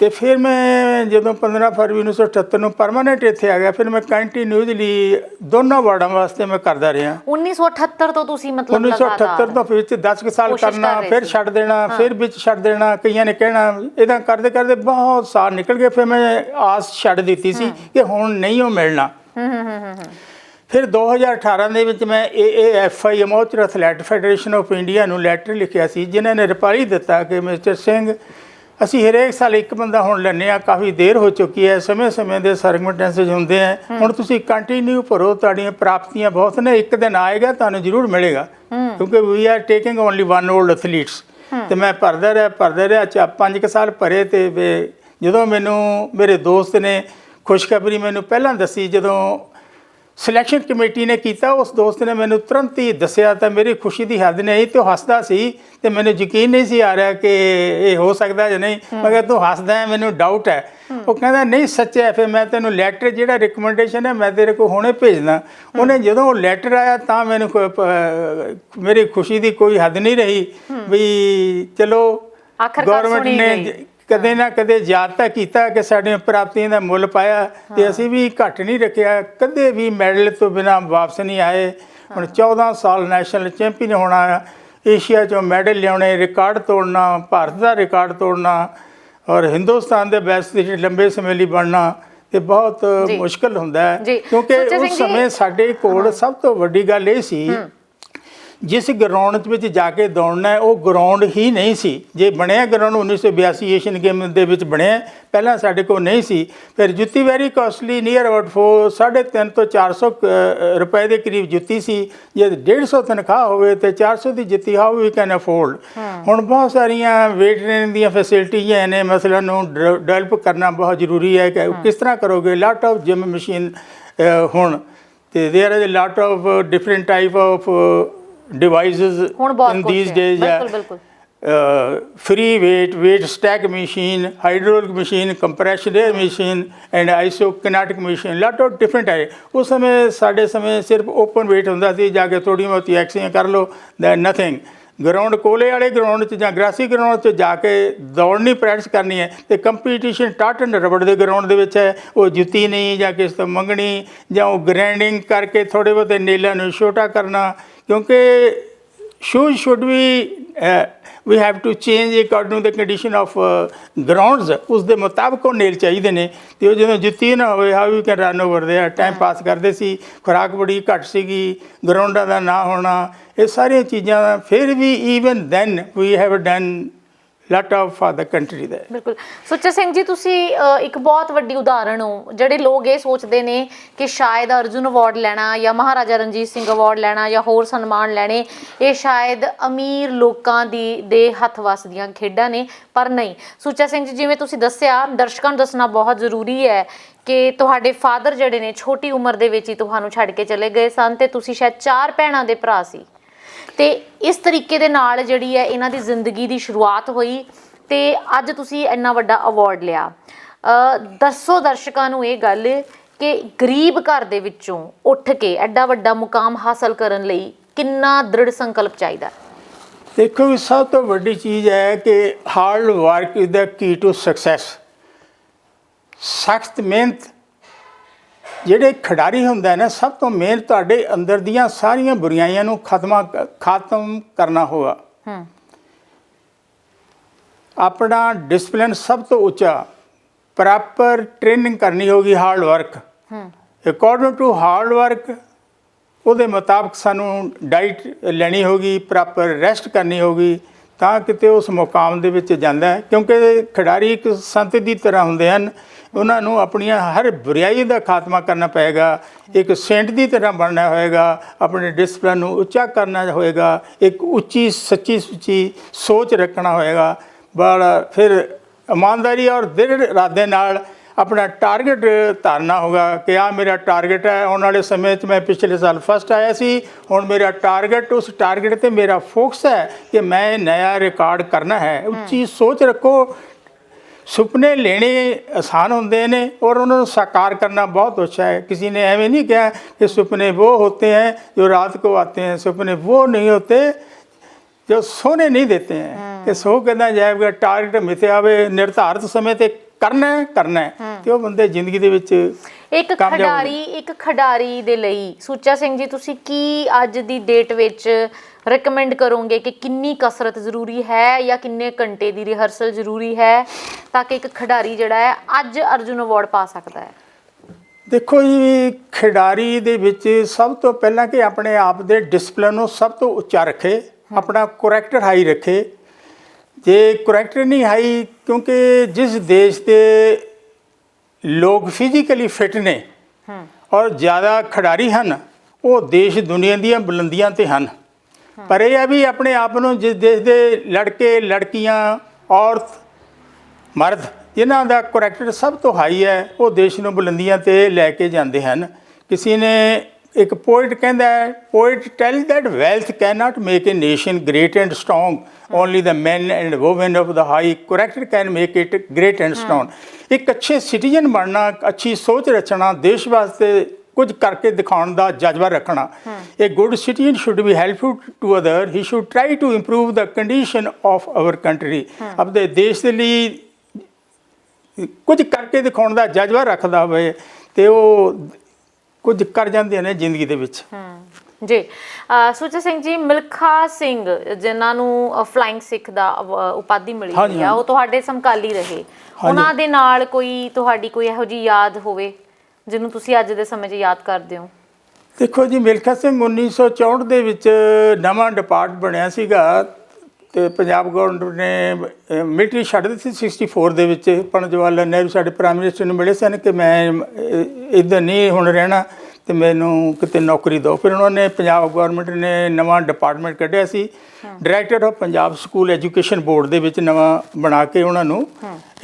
Speaker 3: ਤੇ ਫਿਰ ਮੈਂ ਜਦੋਂ 15 ਫਰਵਰੀ 1978 ਨੂੰ ਪਰਮਾਨੈਂਟ ਇੱਥੇ ਆ ਗਿਆ ਫਿਰ ਮੈਂ ਕੰਟੀਨਿਊਸਲੀ ਦੋਨਾਂ ਵਾਰਡਾਂ ਵਾਸਤੇ ਮੈਂ ਕਰਦਾ ਰਿਹਾ।
Speaker 1: 1978 ਤੋਂ ਤੁਸੀਂ ਮਤਲਬ
Speaker 3: 1978 ਤੋਂ ਵਿੱਚ 10 ਕੁ ਸਾਲ ਕਰਨਾ ਫਿਰ। ਛੱਡ ਦੇਣਾ ਫਿਰ ਵਿੱਚ ਛੱਡ ਦੇਣਾ ਕਈਆਂ ਨੇ ਕਹਿਣਾ ਇਦਾਂ ਕਰਦੇ ਕਰਦੇ ਬਹੁਤ ਸਾਲ ਨਿਕਲ ਗਏ ਫਿਰ ਮੈਂ ਆਸ ਛੱਡ ਦਿੱਤੀ ਸੀ ਕਿ ਹੁਣ ਨਹੀਂ ਉਹ ਮਿਲਣਾ।
Speaker 1: ਹੂੰ ਹੂੰ ਹੂੰ ਹੂੰ।
Speaker 3: ਫਿਰ 2018 ਦੇ ਵਿੱਚ ਮੈਂ AAFI amateur athletic federation of India ਨੂੰ ਲੈਟਰ ਲਿਖਿਆ ਸੀ ਜਿਨ੍ਹਾਂ ਨੇ ਰਿਪਲਾਈ ਦਿੱਤਾ ਕਿ ਮਿਸਟਰ ਸਿੰਘ ਅਸੀਂ ਹਰੇਕ ਸਾਲ ਇੱਕ ਬੰਦਾ ਹੁਣ ਲੈਂਦੇ ਆ ਕਾਫੀ ਦੇਰ ਹੋ ਚੁੱਕੀ ਹੈ ਸਮੇਂ-ਸਮੇਂ ਦੇ ਸਰਕਮਟੈਂਸਸ ਹੁੰਦੇ ਆ ਹੁਣ ਤੁਸੀਂ ਕੰਟੀਨਿਊ ਭਰੋ ਤੁਹਾਡੀਆਂ ਪ੍ਰਾਪਤੀਆਂ ਬਹੁਤ ਨੇ ਇੱਕ ਦਿਨ ਆਏਗਾ ਤੁਹਾਨੂੰ ਜ਼ਰੂਰ ਮਿਲੇਗਾ। ਕਿਉਂਕਿ we are taking only one old athletes ਤੇ ਮੈਂ ਭਰਦਾ ਰਿਹਾ ਭਰਦਾ ਰਿਹਾ ਚਾ ਪੰਜ ਕੁ ਸਾਲ ਭਰੇ ਤੇ ਜਦੋਂ ਮੈਨੂੰ ਮੇਰੇ ਦੋਸਤ ਨੇ ਖੁਸ਼ਖਬਰੀ ਮੈਨੂੰ ਪਹਿਲਾਂ ਦੱਸੀ ਜਦੋਂ ਸਿਲੈਕਸ਼ਨ ਕਮੇਟੀ ਨੇ ਕੀਤਾ ਉਸ ਦੋਸਤ ਨੇ ਮੈਨੂੰ ਤੁਰੰਤ ਹੀ ਦੱਸਿਆ ਤਾਂ ਮੇਰੀ ਖੁਸ਼ੀ ਦੀ ਹੱਦ ਨਹੀਂ ਤੇ ਉਹ ਹੱਸਦਾ ਸੀ ਤੇ ਮੈਨੂੰ ਯਕੀਨ ਨਹੀਂ ਸੀ ਆ ਰਿਹਾ ਕਿ ਇਹ ਹੋ ਸਕਦਾ ਜਾਂ ਨਹੀਂ। ਮਗਰ ਤੂੰ ਹੱਸਦਾ ਹੈ ਮੈਨੂੰ ਡਾਊਟ ਹੈ। ਉਹ ਕਹਿੰਦਾ ਨਹੀਂ ਸੱਚ ਫਿਰ ਮੈਂ ਤੈਨੂੰ ਲੈਟਰ ਜਿਹੜਾ ਰਿਕਮੈਂਡੇਸ਼ਨ ਹੈ ਮੈਂ ਤੇਰੇ ਕੋਲ ਹੁਣੇ ਭੇਜਦਾ ਉਹਨੇ ਜਦੋਂ ਉਹ ਲੈਟਰ ਆਇਆ ਤਾਂ ਮੈਨੂੰ ਮੇਰੀ ਖੁਸ਼ੀ ਦੀ ਕੋਈ ਹੱਦ ਨਹੀਂ ਰਹੀ ਵੀ ਚਲੋ
Speaker 1: ਆਖਰਕਾਰ
Speaker 3: ਗਵਰਨਮੈਂਟ
Speaker 1: ਸੁਣੀ
Speaker 3: ਨੇ ਕਦੇ ਨਾ ਕਦੇ ਯਾਦ ਤਾਂ ਕੀਤਾ ਕਿ ਸਾਡੀਆਂ ਪ੍ਰਾਪਤੀਆਂ ਦਾ ਮੁੱਲ ਪਾਇਆ ਤੇ ਅਸੀਂ ਵੀ ਘੱਟ ਨਹੀਂ ਰੱਖਿਆ ਕਦੇ ਵੀ ਮੈਡਲ ਤੋਂ ਬਿਨਾ ਵਾਪਸ ਨਹੀਂ ਆਏ। ਹੁਣ 14 ਸਾਲ ਨੈਸ਼ਨਲ ਚੈਂਪੀਅਨ ਹੋਣਾ ਏਸ਼ੀਆ ਚੋਂ ਮੈਡਲ ਲਿਆਉਣੇ ਰਿਕਾਰਡ ਤੋੜਨਾ ਭਾਰਤ ਦਾ ਰਿਕਾਰਡ ਤੋੜਨਾ ਔਰ ਹਿੰਦੁਸਤਾਨ ਦੇ ਬੈਸਟ ਲੰਬੇ ਸਮੇਂ ਲਈ ਬਣਨਾ ਤੇ ਬਹੁਤ। ਮੁਸ਼ਕਲ ਹੁੰਦਾ ਹੈ। ਕਿਉਂਕਿ ਉਸ ਸਮੇਂ ਸਾਡੇ ਕੋਲ ਸਭ ਤੋਂ ਵੱਡੀ ਗੱਲ ਇਹ ਸੀ ਜਿਸ ਗਰਾਊਂਡ ਵਿੱਚ ਜਾ ਕੇ ਦੌੜਨਾ ਹੈ ਉਹ ਗਰਾਊਂਡ ਹੀ ਨਹੀਂ ਸੀ ਜੇ ਬਣਿਆ ਗਰਾਊਂਡ 1982 ਏਸ਼ੀਅਨ ਗੇਮ ਦੇ ਵਿੱਚ ਬਣਿਆ ਪਹਿਲਾਂ ਸਾਡੇ ਕੋਲ ਨਹੀਂ ਸੀ ਫਿਰ ਜੁੱਤੀ ਵੈਰੀ ਕਾਸਟਲੀ ਨੀਅਰ ਅਬਾਊਟ 4 3.5 ਤੋਂ 400 ਕ- ਅ, ਰੁਪਏ ਦੇ ਕਰੀਬ ਜੁੱਤੀ ਸੀ ਜੇ 150 ਤਨਖਾਹ ਹੋਵੇ ਤੇ 400 ਦੀ ਜੁੱਤੀ ਹਾਊ ਵੀ ਕੈਨ ਅਫੋਰਡ ਹੁਣ ਬਹੁਤ ਸਾਰੀਆਂ ਵੇਟ ਟ੍ਰੇਨਿੰਗ ਦੀਆਂ ਫੈਸਿਲਿਟੀਆਂ ਨੇ ਮਸਲਾ ਨੂੰ ਡਿਵੈਲਪ ਕਰਨਾ ਬਹੁਤ ਜ਼ਰੂਰੀ ਹੈ ਕਿ ਕਿਸ ਤਰ੍ਹਾਂ ਕਰੋਗੇ ਲਾਟ ਆਫ ਜਿਮ ਮਸ਼ੀਨ ਹੁਣ ਤੇ there is a lot of uh, different type of uh, devices
Speaker 1: ਹੁਣ ਬਹੁਤ
Speaker 3: in
Speaker 1: ਕੁਛ
Speaker 3: these
Speaker 1: ਹੈ।
Speaker 3: days
Speaker 1: ਬਿਲਕੁਲ, ਬਿਲਕੁਲ।
Speaker 3: free weight weight stack machine hydraulic machine compression air machine and isokinetic machine lot of different ਹੈ ਉਸ ਸਮੇਂ ਸਾਡੇ ਸਮੇਂ ਸਿਰਫ ਓਪਨ weight ਹੁੰਦਾ ਸੀ ਜਾ ਕੇ ਥੋੜੀ ਬਹੁਤੀ ਐਕਸੀਆਂ ਕਰ ਲਓ ਦੈਨ ਨਥਿੰਗ ਗਰਾਊਂਡ ਕੋਲੇ ਵਾਲੇ ਗਰਾਊਂਡ 'ਚ ਜਾਂ ਗ੍ਰਾਸੀ ਗਰਾਊਂਡ 'ਚ ਜਾ ਕੇ ਦੌੜਨੀ ਪ੍ਰੈਕਟਿਸ ਕਰਨੀ ਹੈ ਤੇ ਕੰਪੀਟੀਸ਼ਨ ਟਾਟ ਐਂਡ ਰਬੜ ਦੇ ਗਰਾਊਂਡ ਦੇ ਵਿੱਚ ਹੈ। ਉਹ ਜੁੱਤੀ ਨਹੀਂ ਜਾਂ ਕਿਸ ਤੋਂ ਮੰਗਣੀ ਜਾਂ ਉਹ ਗ੍ਰੈਂਡਿੰਗ ਕਰਕੇ ਥੋੜੇ ਬਹੁਤੇ ਨੇਲਾਂ ਨੂੰ ਛੋਟਾ ਕਰਨਾ ਕਿਉਂਕਿ shoes should be uh, we have to change according to the condition of uh, grounds ਉਸ ਦੇ ਮੁਤਾਬਕ ਉਹ ਨੇਲ ਚਾਹੀਦੇ ਨੇ। ਤੇ ਉਹ ਜਦੋਂ ਜੁੱਤੀ ਨਾ ਹੋਵੇ how you can run over there time pass ਕਰਦੇ ਸੀ ਖੁਰਾਕ ਬੜੀ ਘੱਟ ਸੀਗੀ ਗਰਾਊਂਡਾਂ ਦਾ ਨਾ ਹੋਣਾ। ਇਹ ਸਾਰੀਆਂ ਚੀਜ਼ਾਂ ਫਿਰ ਵੀ even then we have done lot of for the country there.
Speaker 1: ਬਿਲਕੁਲ। ਸੁੱਚਾ ਸਿੰਘ ਜੀ, ਤੁਸੀਂ ਇੱਕ ਬਹੁਤ ਵੱਡੀ ਉਦਾਹਰਣ ਹੋ। ਜਿਹੜੇ ਲੋਕ ਇਹ ਸੋਚਦੇ ਨੇ ਕਿ ਸ਼ਾਇਦ ਅਰਜੁਨ ਅਵਾਰਡ ਲੈਣਾ ਜਾਂ ਮਹਾਰਾਜਾ ਰਣਜੀਤ ਸਿੰਘ ਅਵਾਰਡ ਲੈਣਾ ਜਾਂ ਹੋਰ ਸਨਮਾਨ ਲੈਣੇ, ਇਹ ਸ਼ਾਇਦ ਅਮੀਰ ਲੋਕਾਂ ਦੀ, ਦੇ ਹੱਥ ਵੱਸਦੀਆਂ ਖੇਡਾਂ ਨੇ, ਪਰ ਨਹੀਂ। ਸੁੱਚਾ ਸਿੰਘ ਜੀ, ਜਿਵੇਂ ਤੁਸੀਂ ਦੱਸਿਆ, ਦਰਸ਼ਕਾਂ ਨੂੰ ਦੱਸਣਾ ਬਹੁਤ ਜ਼ਰੂਰੀ ਹੈ ਕਿ ਤੁਹਾਡੇ ਫਾਦਰ ਜਿਹੜੇ ਨੇ, ਛੋਟੀ ਉਮਰ ਦੇ ਵਿੱਚ ਹੀ ਤੁਹਾਨੂੰ ਛੱਡ ਕੇ ਚਲੇ ਗਏ ਸਨ ਤੇ ਤੁਸੀਂ ਸ਼ਾਇਦ ਚਾਰ ਭੈਣਾਂ ਦੇ ਭਰਾ ਸੀ। ਤੇ ਇਸ ਤਰੀਕੇ ਦੇ ਨਾਲ ਜਿਹੜੀ ਹੈ ਇਹਨਾਂ ਦੀ ਜ਼ਿੰਦਗੀ ਦੀ ਸ਼ੁਰੂਆਤ ਹੋਈ ਤੇ ਅੱਜ ਤੁਸੀਂ ਇੰਨਾ ਵੱਡਾ ਅਵਾਰਡ ਲਿਆ। ਦੱਸੋ ਦਰਸ਼ਕਾਂ ਨੂੰ ਇਹ ਗੱਲ ਕਿ ਗਰੀਬ ਘਰ ਦੇ ਵਿੱਚੋਂ ਉੱਠ ਕੇ ਐਡਾ ਵੱਡਾ ਮੁਕਾਮ ਹਾਸਲ ਕਰਨ ਲਈ ਕਿੰਨਾ ਦ੍ਰਿੜ ਸੰਕਲਪ ਚਾਹੀਦਾ?
Speaker 3: ਦੇਖੋ ਵੀ ਸਭ ਤੋਂ ਵੱਡੀ ਚੀਜ਼ ਹੈ ਕਿ hard work is the key to success ਸਖਤ ਮਿਹਨਤ ਜਿਹੜੇ ਖਿਡਾਰੀ ਹੁੰਦਾ ਹੈ ਨਾ ਸਭ ਤੋਂ ਮੇਨ ਤੁਹਾਡੇ ਅੰਦਰ ਦੀਆਂ ਸਾਰੀਆਂ ਬੁਰਾਈਆਂ ਨੂੰ ਖਤਮਾ ਖਤਮ ਕਰਨਾ ਹੋਗਾ
Speaker 1: ਹੂੰ।
Speaker 3: ਆਪਣਾ ਡਿਸਪਲਿਨ ਸਭ ਤੋਂ ਉੱਚਾ ਪ੍ਰੋਪਰ ਟ੍ਰੇਨਿੰਗ ਕਰਨੀ ਹੋਗੀ ਹਾਰਡ ਵਰਕ
Speaker 1: ਹੂੰ।
Speaker 3: ਅਕੋਰਡਿੰਗ ਟੂ ਹਾਰਡ ਵਰਕ ਉਹਦੇ ਮੁਤਾਬਕ ਸਾਨੂੰ ਡਾਈਟ ਲੈਣੀ ਹੋਗੀ ਪ੍ਰੋਪਰ ਰੈਸਟ ਕਰਨੀ ਹੋਗੀ ਤਾਂ ਕਿਤੇ ਉਸ ਮੁਕਾਮ ਦੇ ਵਿੱਚ ਜਾਂਦਾ ਹੈ, ਕਿਉਂਕਿ ਖਿਡਾਰੀ ਇੱਕ ਸੰਤ ਦੀ ਤਰ੍ਹਾਂ ਹੁੰਦੇ ਹਨ। ਉਹਨਾਂ ਨੂੰ ਆਪਣੀਆਂ ਹਰ ਬੁਰਾਈ ਦਾ ਖਾਤਮਾ ਕਰਨਾ ਪਏਗਾ, ਇੱਕ ਸੇਂਟ ਦੀ ਤਰ੍ਹਾਂ ਬਣਨਾ ਹੋਏਗਾ, ਆਪਣੇ ਡਿਸਪਲਿਨ ਨੂੰ ਉੱਚਾ ਕਰਨਾ ਹੋਏਗਾ, ਇੱਕ ਉੱਚੀ, ਸੱਚੀ ਸੁੱਚੀ ਸੋਚ ਰੱਖਣਾ ਹੋਏਗਾ। ਬੜਾ ਫਿਰ ਇਮਾਨਦਾਰੀ ਔਰ ਦ੍ਰਿੜ ਇਰਾਦੇ ਨਾਲ ਆਪਣਾ ਟਾਰਗੇਟ ਧਾਰਨਾ ਹੋਗਾ ਕਿ ਆ ਮੇਰਾ ਟਾਰਗੇਟ ਹੈ। ਆਉਣ ਵਾਲੇ ਸਮੇਂ 'ਚ ਮੈਂ ਪਿਛਲੇ ਸਾਲ ਫਸਟ ਆਇਆ ਸੀ। ਹੁਣ ਮੇਰਾ ਟਾਰਗੇਟ ਉਸ ਟਾਰਗੇਟ ਤੇ ਮੇਰਾ ਫੋਕਸ ਹੈ ਕਿ ਮੈਂ ਨਇਆ ਰਿਕਾਰਡ ਕਰਨਾ ਹੈ। ਉੱਚੀ ਸੋਚ ਰੱਖੋ। ਸੁਪਨੇ ਲੈਣੇ ਆਸਾਨ ਹੁੰਦੇ ਨੇ ਔਰ ਉਹਨਾਂ ਨੂੰ ਸਾਕਾਰ ਕਰਨਾ ਬਹੁਤ ਅੱਛਾ ਹੈ। ਕਿਸੇ ਨੇ ਐਵੇਂ ਨਹੀਂ ਕਿਹਾ ਕਿ ਸੁਪਨੇ ਉਹ ਹੋਤੇ ਹੈ ਜੋ ਰਾਤ ਕੋ ਆਤੇ ਹੈ। ਸੁਪਨੇ ਉਹ ਨਹੀਂ ਹੋਤੇ ਜੋ ਸੋਨੇ ਨਹੀਂ ਦਿੰਦੇ ਹੈ। ਕਿ ਸੋ ਕਹਿੰਦਾ ਜਾਏਗਾ ਟਾਰਗੇਟ ਮਿਥਿਆਵੇ ਨਿਰਧਾਰਤ ਸਮੇਂ ਤੇ ਕਰਨਾ ਹੈ ਕਰਨਾ ਹੈ। ਤੇ ਉਹ ਬੰਦੇ ਜ਼ਿੰਦਗੀ ਦੇ ਵਿੱਚ
Speaker 1: ਇੱਕ
Speaker 3: ਕਾਮਯਾਬ ਹੋ
Speaker 1: ਖਿਡਾਰੀ ਇੱਕ ਖਿਡਾਰੀ ਦੇ ਲਈ ਸੁੱਚਾ ਸਿੰਘ ਜੀ ਤੁਸੀਂ ਕੀ ਅੱਜ ਦੀ ਡੇਟ ਵਿੱਚ ਰეკਮੈਂਡ ਕਰੋਗੇ ਕਿ ਕਿੰਨੀ ਕਸਰਤ ਜ਼ਰੂਰੀ ਹੈ ਜਾਂ ਕਿੰਨੇ ਘੰਟੇ ਦੀ ਰਿਹਰਸਲ ਜ਼ਰੂਰੀ ਹੈ ਤਾਂ ਕਿ ਇੱਕ ਖਿਡਾਰੀ ਜਿਹੜਾ ਹੈ ਅੱਜ ਅਰਜੁਨ ਅਵਾਰਡ ਪਾ ਸਕਦਾ ਹੈ?
Speaker 3: ਦੇਖੋ ਜੀ ਖਿਡਾਰੀ ਦੇ ਵਿੱਚ ਸਭ ਤੋਂ ਪਹਿਲਾਂ ਕਿ ਆਪਣੇ ਆਪ ਦੇ ਡਿਸਪਲਿਨ ਨੂੰ ਸਭ ਤੋਂ ਉੱਚਾ ਰੱਖੇ ਆਪਣਾ ਕਰੈਕਟਰ ਹਾਈ ਰੱਖੇ। ਜੇ ਕਰੈਕਟਰ ਨਹੀਂ ਹਾਈ ਕਿਉਂਕਿ ਜਿਸ ਦੇਸ਼ ਦੇ ਲੋਕ ਫਿਜ਼ੀਕਲੀ ਫਿਟ ਨੇ ਔਰ ਜ਼ਿਆਦਾ ਖਿਡਾਰੀ ਹਨ ਉਹ ਦੇਸ਼ ਦੁਨੀਆ ਦੀਆਂ ਬੁਲੰਦੀਆਂ ਤੇ ਹਨ। ਪਰ ਇਹ ਹੈ ਵੀ ਆਪਣੇ ਆਪ ਨੂੰ ਜਿਸ ਦੇਸ਼ ਦੇ ਲੜਕੇ ਲੜਕੀਆਂ ਔਰਤ ਮਰਦ ਜਿਨ੍ਹਾਂ ਦਾ ਕਰੈਕਟਰ ਸਭ ਤੋਂ ਹਾਈ ਹੈ ਉਹ ਦੇਸ਼ ਨੂੰ ਬੁਲੰਦੀਆਂ ਤੇ ਲੈ ਕੇ ਜਾਂਦੇ ਹਨ। ਕਿਸੇ ਨੇ ਇੱਕ ਪੋਇਟ ਕਹਿੰਦਾ ਹੈ poet tell that wealth cannot make a nation great and strong only the men and women of the high character can make it great and strong ਇੱਕ ਅੱਛੇ ਸਿਟੀਜ਼ਨ ਬਣਨਾ ਅੱਛੀ ਸੋਚ ਰਚਣਾ ਦੇਸ਼ ਵਾਸਤੇ ਕੁਝ ਕਰਕੇ ਦਿਖਾਉਣ ਦਾ ਜਜ਼ਬਾ ਰੱਖਣਾ a good citizen should be helpful to other he should try to improve the condition of our country ਆਪਣੇ ਦੇਸ਼ ਦੇ ਲਈ ਕੁਝ ਕਰਕੇ ਦਿਖਾਉਣ ਦਾ ਜਜ਼ਬਾ ਰੱਖਦਾ ਹੋਵੇ ਤੇ ਉਹ ਕੁਝ ਕਰ ਜਾਂਦੇ ਨੇ ਜ਼ਿੰਦਗੀ ਦੇ ਵਿੱਚ।
Speaker 1: ਜੀ। ਸੁੱਚਾ ਸਿੰਘ ਜੀ ਮਿਲਖਾ ਸਿੰਘ ਜਿਨ੍ਹਾਂ ਨੂੰ ਫਲਾਈਂਗ ਸਿੱਖ ਦਾ ਉਪਾਧੀ ਮਿਲੀ ਆ ਉਹ ਤੁਹਾਡੇ ਸਮਕਾਲੀ ਰਹੇ। ਉਹਨਾਂ ਦੇ ਨਾਲ ਕੋਈ ਤੁਹਾਡੀ ਕੋਈ ਇਹੋ ਜੀ ਯਾਦ ਹੋਵੇ ਜਿਹਨੂੰ ਤੁਸੀਂ ਅੱਜ ਦੇ ਸਮੇਂ 'ਚ ਯਾਦ ਕਰਦੇ ਹੋ?
Speaker 3: ਦੇਖੋ ਜੀ ਮਿਲਖਾ ਸਿੰਘ 1964 ਦੇ ਵਿੱਚ ਨਵਾਂ ਡਿਪਾਰਟ ਬਣਿਆ ਸੀਗਾ। ਤੇ ਪੰਜਾਬ ਗਵਰਨਮੈਂਟ ਨੇ ਮਿਲਟਰੀ ਛੱਡ ਦਿੱਤੀ ਸੀ 64 ਦੇ ਵਿੱਚ। ਪੰਡਿਤ ਜਵਾਹਰ ਲਾਲ ਨਹਿਰੂ ਸਾਡੇ ਪ੍ਰਾਈਮ ਮਿਨਿਸਟਰ ਨੂੰ ਮਿਲੇ ਸਨ ਕਿ ਮੈਂ ਇਦਾਂ ਨਹੀਂ ਹੁਣ ਰਹਿਣਾ ਤੇ ਮੈਨੂੰ ਕਿਤੇ ਨੌਕਰੀ ਦਿਓ। ਫਿਰ ਉਹਨਾਂ ਨੇ ਪੰਜਾਬ ਗਵਰਨਮੈਂਟ ਨੇ ਨਵਾਂ ਡਿਪਾਰਟਮੈਂਟ ਕੱਢਿਆ ਸੀ। Director of Punjab school education board ਦੇ ਵਿੱਚ ਨਵਾਂ ਬਣਾ ਕੇ ਉਹਨਾਂ ਨੂੰ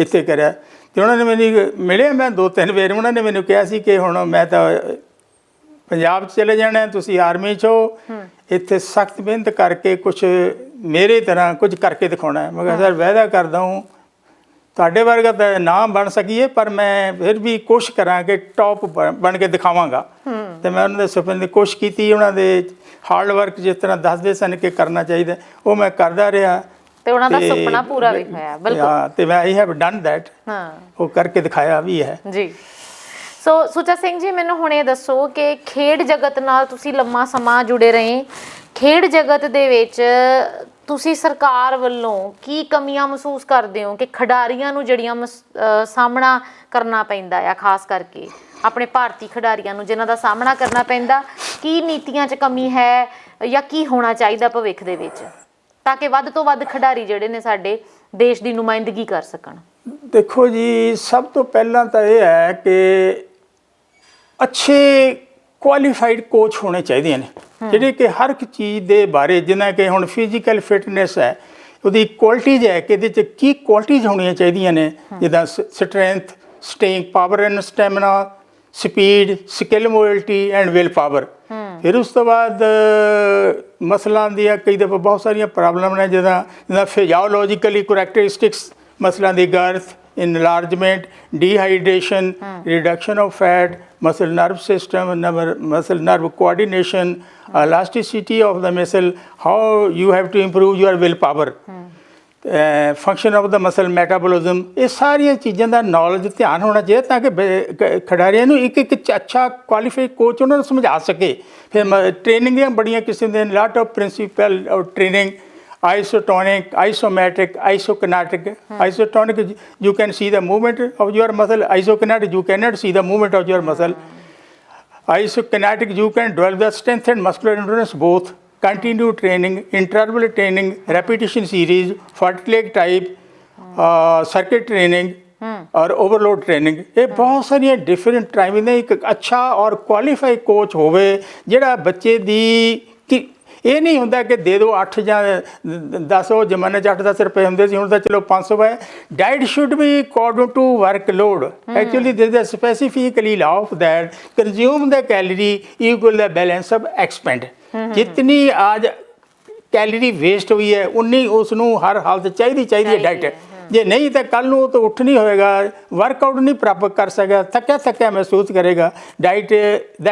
Speaker 3: ਇੱਥੇ ਕਰਿਆ। ਤੇ ਉਹਨਾਂ ਨੇ ਮੈਨੂੰ ਮਿਲਿਆ ਮੈਂ ਦੋ ਤਿੰਨ ਵਾਰ। ਉਹਨਾਂ ਨੇ ਮੈਨੂੰ ਕਿਹਾ ਸੀ ਕਿ ਹੁਣ ਮੈਂ ਤਾਂ ਪੰਜਾਬ 'ਚ ਚਲੇ ਜਾਣਾ ਤੁਸੀਂ ਆਰਮੀ 'ਚ ਹੋ। ਇੱਥੇ ਸਖਤ ਮਿਹਨਤ ਕਰਕੇ ਕੁਝ ਮੇਰੇ ਤਰ੍ਹਾਂ ਕੁਝ ਕਰਕੇ ਦਿਖਾਉਣਾ ਹੈ। ਮੈਂ ਕਿਹਾ ਸਰ ਵਾਅਦਾ ਕਰਦਾ ਹਾਂ। ਤੁਹਾਡੇ ਵਰਗਾ ਤਾਂ ਨਾ ਬਣ ਸਕੀਏ ਪਰ ਮੈਂ ਫਿਰ ਵੀ ਕੋਸ਼ਿਸ਼ ਕਰਾਂਗੇ ਟੌਪ ਬਣ ਕੇ ਦਿਖਾਵਾਂਗਾ। ਤੇ ਮੈਂ ਉਹਨਾਂ ਦੇ ਸੁਪਨੇ ਦੀ ਕੋਸ਼ਿਸ਼ ਕੀਤੀ ਉਹਨਾਂ ਦੇ ਹਾਰਡ ਵਰਕ ਜਿਸ ਤਰ੍ਹਾਂ ਦੱਸਦੇ ਸਨ ਕਿ ਕਰਨਾ ਚਾਹੀਦਾ ਉਹ ਮੈਂ ਕਰਦਾ ਰਿਹਾ।
Speaker 1: ਤੇ ਉਹਨਾਂ ਦਾ ਸੁਪਨਾ ਪੂਰਾ ਵੀ ਹੋਇਆ ਬਿਲਕੁਲ।
Speaker 3: ਹਾਂ ਤੇ ਮੈਂ ਆਈ ਹੈਵ ਡਨ ਦੈਟ
Speaker 1: ਹਾਂ।
Speaker 3: ਉਹ ਕਰਕੇ ਦਿਖਾਇਆ ਵੀ ਹੈ।
Speaker 1: ਜੀ। ਸੋ ਸੁਚਾ ਸਿੰਘ ਜੀ ਮੈਨੂੰ ਹੁਣ ਇਹ ਦੱਸੋ ਕਿ ਖੇਡ ਜਗਤ ਨਾਲ ਤੁਸੀਂ ਲੰਮਾ ਸਮਾਂ ਜੁੜੇ ਰਹੇ। ਖੇਡ ਜਗਤ ਦੇ ਵਿੱਚ ਤੁਸੀਂ ਸਰਕਾਰ ਵੱਲੋਂ ਕੀ ਕਮੀਆਂ ਮਹਿਸੂਸ ਕਰਦੇ ਹੋ ਕਿ ਖਿਡਾਰੀਆਂ ਨੂੰ ਜਿਹੜੀਆਂ ਮਸ- ਸਾਹਮਣਾ ਕਰਨਾ ਪੈਂਦਾ ਆ, ਖਾਸ ਕਰਕੇ ਆਪਣੇ ਭਾਰਤੀ ਖਿਡਾਰੀਆਂ ਨੂੰ ਜਿਨ੍ਹਾਂ ਦਾ ਸਾਹਮਣਾ ਕਰਨਾ ਪੈਂਦਾ, ਕੀ ਨੀਤੀਆਂ 'ਚ ਕਮੀ ਹੈ ਜਾਂ ਕੀ ਹੋਣਾ ਚਾਹੀਦਾ ਭਵਿੱਖ ਦੇ ਵਿੱਚ? ਤਾਂ ਕਿ ਵੱਧ ਤੋਂ ਵੱਧ ਖਿਡਾਰੀ ਜਿਹੜੇ ਨੇ ਸਾਡੇ ਦੇਸ਼ ਦੀ ਨੁਮਾਇੰਦਗੀ ਕਰ ਸਕਣ।
Speaker 3: ਦੇਖੋ ਜੀ, ਸਭ ਤੋਂ ਪਹਿਲਾਂ ਤਾਂ ਇਹ ਹੈ ਕਿ ਅੱਛੇ ਕੁਆਲੀਫਾਈਡ ਕੋਚ ਹੋਣੇ ਚਾਹੀਦੇ ਨੇ। ਜਿਹੜੇ ਕਿ ਹਰ ਇੱਕ ਚੀਜ਼ ਦੇ ਬਾਰੇ ਜਿਵੇਂ ਕਿ ਹੁਣ ਫਿਜ਼ੀਕਲ ਫਿਟਨੈਸ ਹੈ ਉਹਦੀ ਕੁਆਲਿਟੀਜ਼ ਹੈ ਕਿ ਇਹਦੇ ਚ ਕੀ ਕੁਆਲਿਟੀਜ਼ ਹੋਣੀਆਂ ਚਾਹੀਦੀਆਂ ਨੇ ਜਿੱਦਾਂ strength staying power and stamina speed skill mobility and will power ਫਿਰ ਉਸ ਤੋਂ ਬਾਅਦ ਮਸਲਾਂ ਦੀਆਂ ਕਈ ਦਫਾ ਬਹੁਤ ਸਾਰੀਆਂ ਪ੍ਰੋਬਲਮ ਨੇ ਜਿੱਦਾਂ ਜਿੱਦਾਂ ਫਿਜ਼ੀਓਲੋਜੀਕਲੀ ਕਰੈਕਟਰਿਸਟਿਕਸ ਮਸਲਾਂ ਦੀ growth enlargement dehydration reduction of fat muscle nerve system muscle nerve coordination elasticity of the muscle how you have to improve your willpower function of the muscle metabolism ਇਹ ਸਾਰੀਆਂ ਚੀਜ਼ਾਂ ਦਾ knowledge ਧਿਆਨ ਹੋਣਾ ਚਾਹੀਦਾ ਤਾਂ ਕਿ ਖਿਡਾਰੀਆਂ ਨੂੰ ਇੱਕ ਇੱਕ ਅੱਛਾ ਕੁਆਲੀਫਾਈ ਕੋਚ ਉਹਨਾਂ ਨੂੰ ਸਮਝਾ ਸਕੇ ਫਿਰ ਟ੍ਰੇਨਿੰਗ ਦੀਆਂ ਬੜੀਆਂ ਕਿਸਮ ਦੇ ਲਾਟ ਆਫ ਪ੍ਰਿੰਸੀਪਲ ਔਰ training isotonic isometric isokinetic isotonic you can see the movement of your muscle isokinetic you cannot see the movement of your muscle isokinetic you can develop the strength and muscular endurance both continue training interval training repetition series fartlek type uh, circuit training ਔਰ overload training ਇਹ ਬਹੁਤ ਸਾਰੀਆਂ different timing ਨੇ ਇੱਕ ਅੱਛਾ ਔਰ qualify coach ਹੋਵੇ ਜਿਹੜਾ ਬੱਚੇ ਦੀ ਇਹ ਨਹੀਂ ਹੁੰਦਾ ਕਿ ਦੇ ਦਿਓ 8 ਜਾਂ 10 ਉਹ ਜ਼ਮਾਨੇ 'ਚ 8-10 ਰੁਪਏ ਹੁੰਦੇ ਸੀ ਹੁਣ ਤਾਂ ਚਲੋ 500 ਹੈ। Diet should be according to work load actually this is specifically law of that consume the calorie equal the balance of expend ਜਿੰਨੀ ਆਜ ਕੈਲਰੀ ਵੇਸਟ ਹੋਈ ਹੈ ਉਨੀ ਉਸ ਨੂੰ ਹਰ ਹਾਲਤ ਚਾਹੀਦੀ ਚਾਹੀਦੀ ਹੈ ਡਾਈਟ ਜੇ ਨਹੀਂ ਤਾਂ ਕੱਲ ਨੂੰ ਉਹ ਤਾਂ ਉੱਠ ਨਹੀਂ ਹੋਏਗਾ ਵਰਕਆਊਟ ਨਹੀਂ ਪ੍ਰਾਪਤ ਕਰ ਸਕੇਗਾ ਥੱਕਿਆ ਥੱਕਿਆ ਮਹਿਸੂਸ ਕਰੇਗਾ। Diet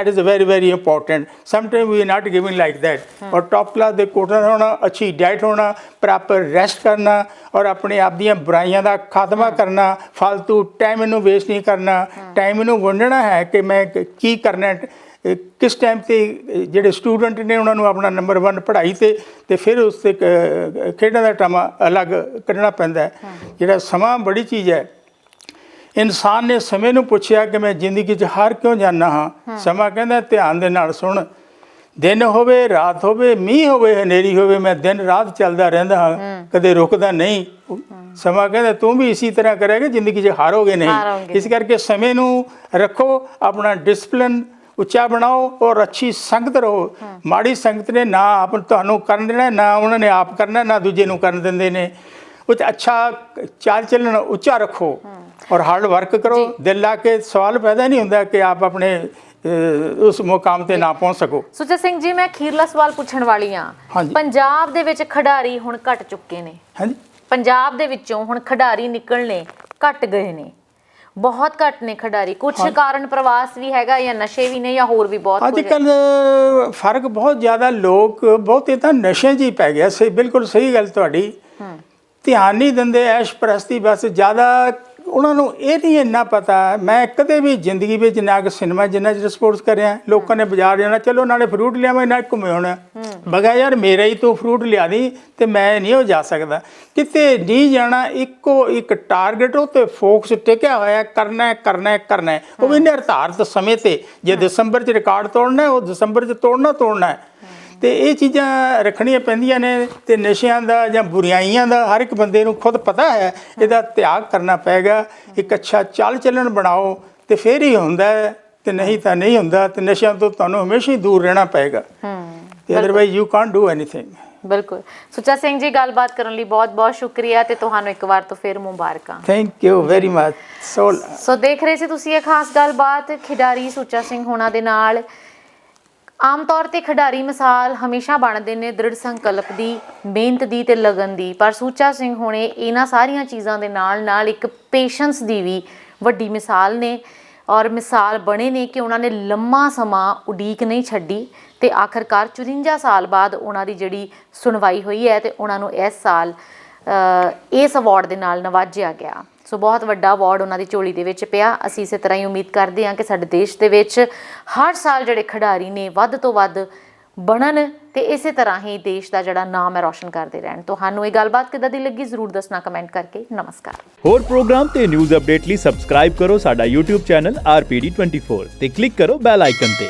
Speaker 3: is very very important. Sometimes we are not giving like that. ਔਰ ਟੌਪ ਕਲਾਸ ਦੇ ਕੋਟਾ ਹੋਣਾ ਅੱਛੀ ਡਾਈਟ ਹੋਣਾ ਪ੍ਰੋਪਰ ਰੈਸਟ ਕਰਨਾ ਔਰ ਆਪਣੇ ਆਪ ਦੀਆਂ ਬੁਰਾਈਆਂ ਦਾ ਖਾਤਮਾ ਕਰਨਾ ਫालतू ਟਾਈਮ ਨੂੰ ਵੇਸਟ ਨਹੀਂ ਕਰਨਾ ਟਾਈਮ ਨੂੰ ਵੰਡਣਾ ਹੈ ਕਿ ਮੈਂ ਕ- ਕਰਨਾ ਕਿਸ ਟਾਈਮ ਤੇ ਜਿਹੜੇ ਸਟੂਡੈਂਟ ਨੇ ਉਹਨਾਂ ਨੂੰ ਆਪਣਾ ਨੰਬਰ 1 ਪੜ੍ਹਾਈ ਤੇ ਤੇ ਫਿਰ ਉਸ ਤੇ ਖੇਡਾਂ ਦਾ ਟਾਈਮ ਅਲੱਗ ਕੱਢਣਾ ਪੈਂਦਾ ਹੈ। ਜਿਹੜਾ ਸਮਾਂ ਬੜੀ ਚੀਜ਼ ਹੈ। ਇਨਸਾਨ ਨੇ ਸਮੇਂ ਨੂੰ ਪੁੱਛਿਆ ਕਿ ਮੈਂ ਜ਼ਿੰਦਗੀ 'ਚ ਹਾਰ ਕਿਉਂ ਜਾਂਦਾ ਹਾਂ? ਸਮਾਂ ਕਹਿੰਦਾ ਧਿਆਨ ਦੇ ਨਾਲ ਸੁਣ। ਦਿਨ ਹੋਵੇ ਰਾਤ ਹੋਵੇ ਮੀਂਹ ਹੋਵੇ ਹਨੇਰੀ ਹੋਵੇ ਮੈਂ ਦਿਨ ਰਾਤ ਚੱਲਦਾ ਰਹਿੰਦਾ ਹਾਂ। ਕਦੇ ਰੁਕਦਾ ਨਹੀਂ। ਸਮਾਂ ਕਹਿੰਦਾ ਤੂੰ ਵੀ ਇਸੇ ਤਰ੍ਹਾਂ ਕਰੇਗਾ ਜ਼ਿੰਦਗੀ 'ਚ ਹਾਰੋਗੇ ਨਹੀਂ। ਇਸ ਕਰਕੇ ਸਮੇਂ ਨੂੰ ਰੱਖੋ ਆਪਣਾ ਡਿਸਪਲਿਨ ਉੱਚਾ ਬਣਾਓ ਔਰ ਅੱਛੀ ਸੰਗਤ ਰਹੋ। ਮਾੜੀ ਸੰਗਤ ਨੇ ਨਾ ਆਪ ਤੁਹਾਨੂੰ ਕਰਨ ਦੇਣਾ ਨਾ ਉਹਨਾਂ ਨੇ ਆਪ ਕਰਨਾ ਨਾ ਦੂਜੇ ਨੂੰ ਕਰਨ ਦਿੰਦੇ ਨੇ। ਉਹ ਅੱਛਾ ਚਾਲ ਚੱਲਣ ਉੱਚਾ ਰੱਖੋ ਔਰ ਹਾਰਡ ਵਰਕ ਕਰੋ। ਦਿਲ ਲਾ ਕੇ ਸਵਾਲ ਪੈਦਾ ਨਹੀਂ ਹੁੰਦਾ ਕਿ ਆਪ ਆਪਣੇ ਉਸ ਮੁਕਾਮ ਤੇ ਨਾ ਪਹੁੰਚ ਸਕੋ।
Speaker 1: ਸੁਚਾ ਸਿੰਘ ਜੀ ਮੈਂ ਅਖੀਰਲਾ ਸਵਾਲ ਪੁੱਛਣ ਵਾਲੀ ਆ। ਪੰਜਾਬ ਦੇ ਵਿੱਚ ਖਿਡਾਰੀ ਹੁਣ ਘਟ ਚੁੱਕੇ ਨੇ।
Speaker 3: ਹਾਂਜੀ।
Speaker 1: ਪੰਜਾਬ ਦੇ ਵਿੱਚੋਂ ਹੁਣ ਖਿਡਾਰੀ ਨਿਕਲਣੇ ਘਟ ਗਏ ਨੇ। ਬਹੁਤ ਘੱਟ ਨੇ ਖਿਡਾਰੀ। ਕੁਝ ਕਾਰਨ ਪ੍ਰਵਾਸ ਵੀ ਹੈਗਾ ਜਾਂ ਨਸ਼ੇ ਵੀ ਨੇ ਜਾਂ ਹੋਰ ਵੀ ਬਹੁਤ
Speaker 3: ਅੱਜ। ਕੱਲ ਫ਼ਰਕ ਬਹੁਤ ਜ਼ਿਆਦਾ ਲੋਕ ਬਹੁਤੇ ਤਾਂ ਨਸ਼ੇ 'ਚ ਹੀ ਪੈ ਗਿਆ। ਸਹੀ ਬਿਲਕੁਲ ਸਹੀ ਗੱਲ ਤੁਹਾਡੀ। ਧਿਆਨ ਨਹੀਂ ਦਿੰਦੇ ਐਸ਼ ਪ੍ਰਸਤੀ ਬਸ ਜ਼ਿਆਦਾ ਉਹਨਾਂ ਨੂੰ ਇਹ ਨਹੀਂ ਇੰਨਾ ਪਤਾ। ਮੈਂ ਕਦੇ ਵੀ ਜ਼ਿੰਦਗੀ ਵਿੱਚ ਨਾ ਕਿ ਸਿਨੇਮਾ ਜਿੰਨਾ ਚਿਰ ਸਪੋਰਟਸ ਕਰਿਆ ਲੋਕਾਂ ਨੇ ਬਾਜ਼ਾਰ ਜਾਣਾ ਚਲੋ ਨਾਲੇ ਫਰੂਟ ਲਿਆਵਾਂ ਨਾਲ ਘੁੰਮੇ ਹੋਣਾ। ਬਗਾ ਯਾਰ ਮੇਰਾ ਹੀ ਤੂੰ ਫਰੂਟ ਲਿਆ ਦੀ ਤੇ ਮੈਂ ਨਹੀਂ ਹੋ ਜਾ ਸਕਦਾ। ਕਿਤੇ ਨਹੀਂ ਜਾਣਾ ਇੱਕੋ ਇੱਕ ਟਾਰਗੇਟ ਉਤੇ ਫੋਕਸ ਟਿਕਿਆ ਹੋਇਆ ਕਰਨਾ ਹੈ ਕਰਨਾ ਹੈ ਕਰਨਾ ਹੈ। ਉਹ ਵੀ ਨਿਰਧਾਰਤ ਸਮੇਂ ਤੇ ਜੇ ਦਸੰਬਰ 'ਚ ਰਿਕਾਰਡ ਤੋੜਨਾ ਹੈ ਉਹ ਦਸੰਬਰ 'ਚ ਤੋੜਨਾ ਤੋੜਨਾ ਹੈ। ਤੇ ਇਹ ਚੀਜ਼ਾਂ ਰੱਖਣੀਆਂ ਪੈਂਦੀਆਂ ਨੇ ਤੇ ਨਸ਼ਿਆਂ ਦਾ ਜਾਂ ਬੁਰਾਈਆਂ ਦਾ ਹਰ ਇੱਕ ਬੰਦੇ ਨੂੰ ਖੁਦ ਪਤਾ ਹੈ ਇਹਦਾ ਤਿਆਗ ਕਰਨਾ ਪਏਗਾ। ਇੱਕ ਅੱਛਾ ਚਾਲ ਚੱਲਣ ਬਣਾਓ ਤੇ ਫੇਰ ਹੀ ਹੁੰਦਾ ਤੇ ਨਹੀਂ ਤਾਂ ਨਹੀਂ ਹੁੰਦਾ ਤੇ ਨਸ਼ਿਆਂ ਤੋਂ ਤੁਹਾਨੂੰ ਹਮੇਸ਼ਾ ਹੀ ਦੂਰ ਰਹਿਣਾ ਪਏਗਾ।
Speaker 1: ਹੂੰ।
Speaker 3: ਤੇ otherwise you can't do anything
Speaker 1: ਬਿਲਕੁਲ। ਸੁਚਾ ਸਿੰਘ ਜੀ ਗੱਲਬਾਤ ਕਰਨ ਲਈ ਬਹੁਤ ਬਹੁਤ ਸ਼ੁਕਰੀਆ ਤੇ ਤੁਹਾਨੂੰ ਇੱਕ ਵਾਰ ਤੋਂ ਫਿਰ ਮੁਬਾਰਕਾਂ।
Speaker 3: Thank you very much so
Speaker 1: so ਦੇਖ ਰਹੇ ਸੀ ਤੁਸੀਂ ਇਹ ਖਾਸ ਗੱਲਬਾਤ ਖਿਡਾਰੀ ਸੁੱਚਾ ਸਿੰਘ ਹੋਣਾ ਦੇ ਨਾਲ। ਆਮ ਤੌਰ ਤੇ ਖਿਡਾਰੀ ਮਿਸਾਲ ਹਮੇਸ਼ਾ ਬਣਦੇ ਨੇ ਦ੍ਰਿੜ ਸੰਕਲਪ ਦੀ ਮਿਹਨਤ ਦੀ ਤੇ ਲਗਨ ਦੀ। ਪਰ ਸੁੱਚਾ ਸਿੰਘ ਹੋਣੇ ਇਹਨਾਂ ਸਾਰੀਆਂ ਚੀਜ਼ਾਂ ਦੇ ਨਾਲ ਨਾਲ ਇੱਕ ਪੇਸ਼ੈਂਸ ਦੀ ਵੀ ਵੱਡੀ ਮਿਸਾਲ ਨੇ। ਔਰ ਮਿਸਾਲ ਬਣੇ ਨੇ ਕਿ ਉਹਨਾਂ ਨੇ ਲੰਮਾ ਸਮਾਂ ਉਡੀਕ ਨਹੀਂ ਛੱਡੀ। ਤੇ ਆਖਰਕਾਰ 54 ਸਾਲ ਬਾਅਦ ਉਹਨਾਂ ਦੀ ਜਿਹੜੀ ਸੁਣਵਾਈ ਹੋਈ ਹੈ ਤੇ ਉਹਨਾਂ ਨੂੰ ਇਸ ਸਾਲ ਇਸ ਅਵਾਰਡ ਦੇ ਨਾਲ ਨਵਾਜਿਆ ਗਿਆ। ਸੋ ਬਹੁਤ ਵੱਡਾ ਅਵਾਰਡ ਉਹਨਾਂ ਦੀ ਝੋਲੀ ਦੇ ਵਿੱਚ ਪਿਆ। ਅਸੀਂ ਇਸੇ ਤਰ੍ਹਾਂ ਹੀ ਉਮੀਦ ਕਰਦੇ ਹਾਂ ਕਿ ਸਾਡੇ ਦੇਸ਼ ਦੇ ਵਿੱਚ ਹਰ ਸਾਲ ਜਿਹੜੇ ਖਿਡਾਰੀ ਨੇ ਵੱਧ ਤੋਂ ਵੱਧ ਬਣਨ ਤੇ ਇਸੇ ਤਰ੍ਹਾਂ ਹੀ ਦੇਸ਼ ਦਾ ਜਿਹੜਾ ਨਾਮ ਹੈ ਰੌਸ਼ਨ ਕਰਦੇ ਰਹਿਣ। ਤੁਹਾਨੂੰ ਇਹ ਗੱਲਬਾਤ ਕਿੱਦਾਂ ਦੀ ਲੱਗੀ ਜ਼ਰੂਰ ਦੱਸਣਾ ਕਮੈਂਟ ਕਰਕੇ। ਨਮਸਕਾਰ।
Speaker 4: ਹੋਰ ਪ੍ਰੋਗਰਾਮ ਤੇ ਨਿਊਜ਼ ਅਪਡੇਟ ਲਈ ਸਬਸਕ੍ਰਾਈਬ ਕਰੋ ਸਾਡਾ YouTube ਚੈਨਲ RPD24 ਤੇ ਕਲਿੱਕ ਕਰੋ ਬੈਲ ਆਈਕਨ ਤੇ।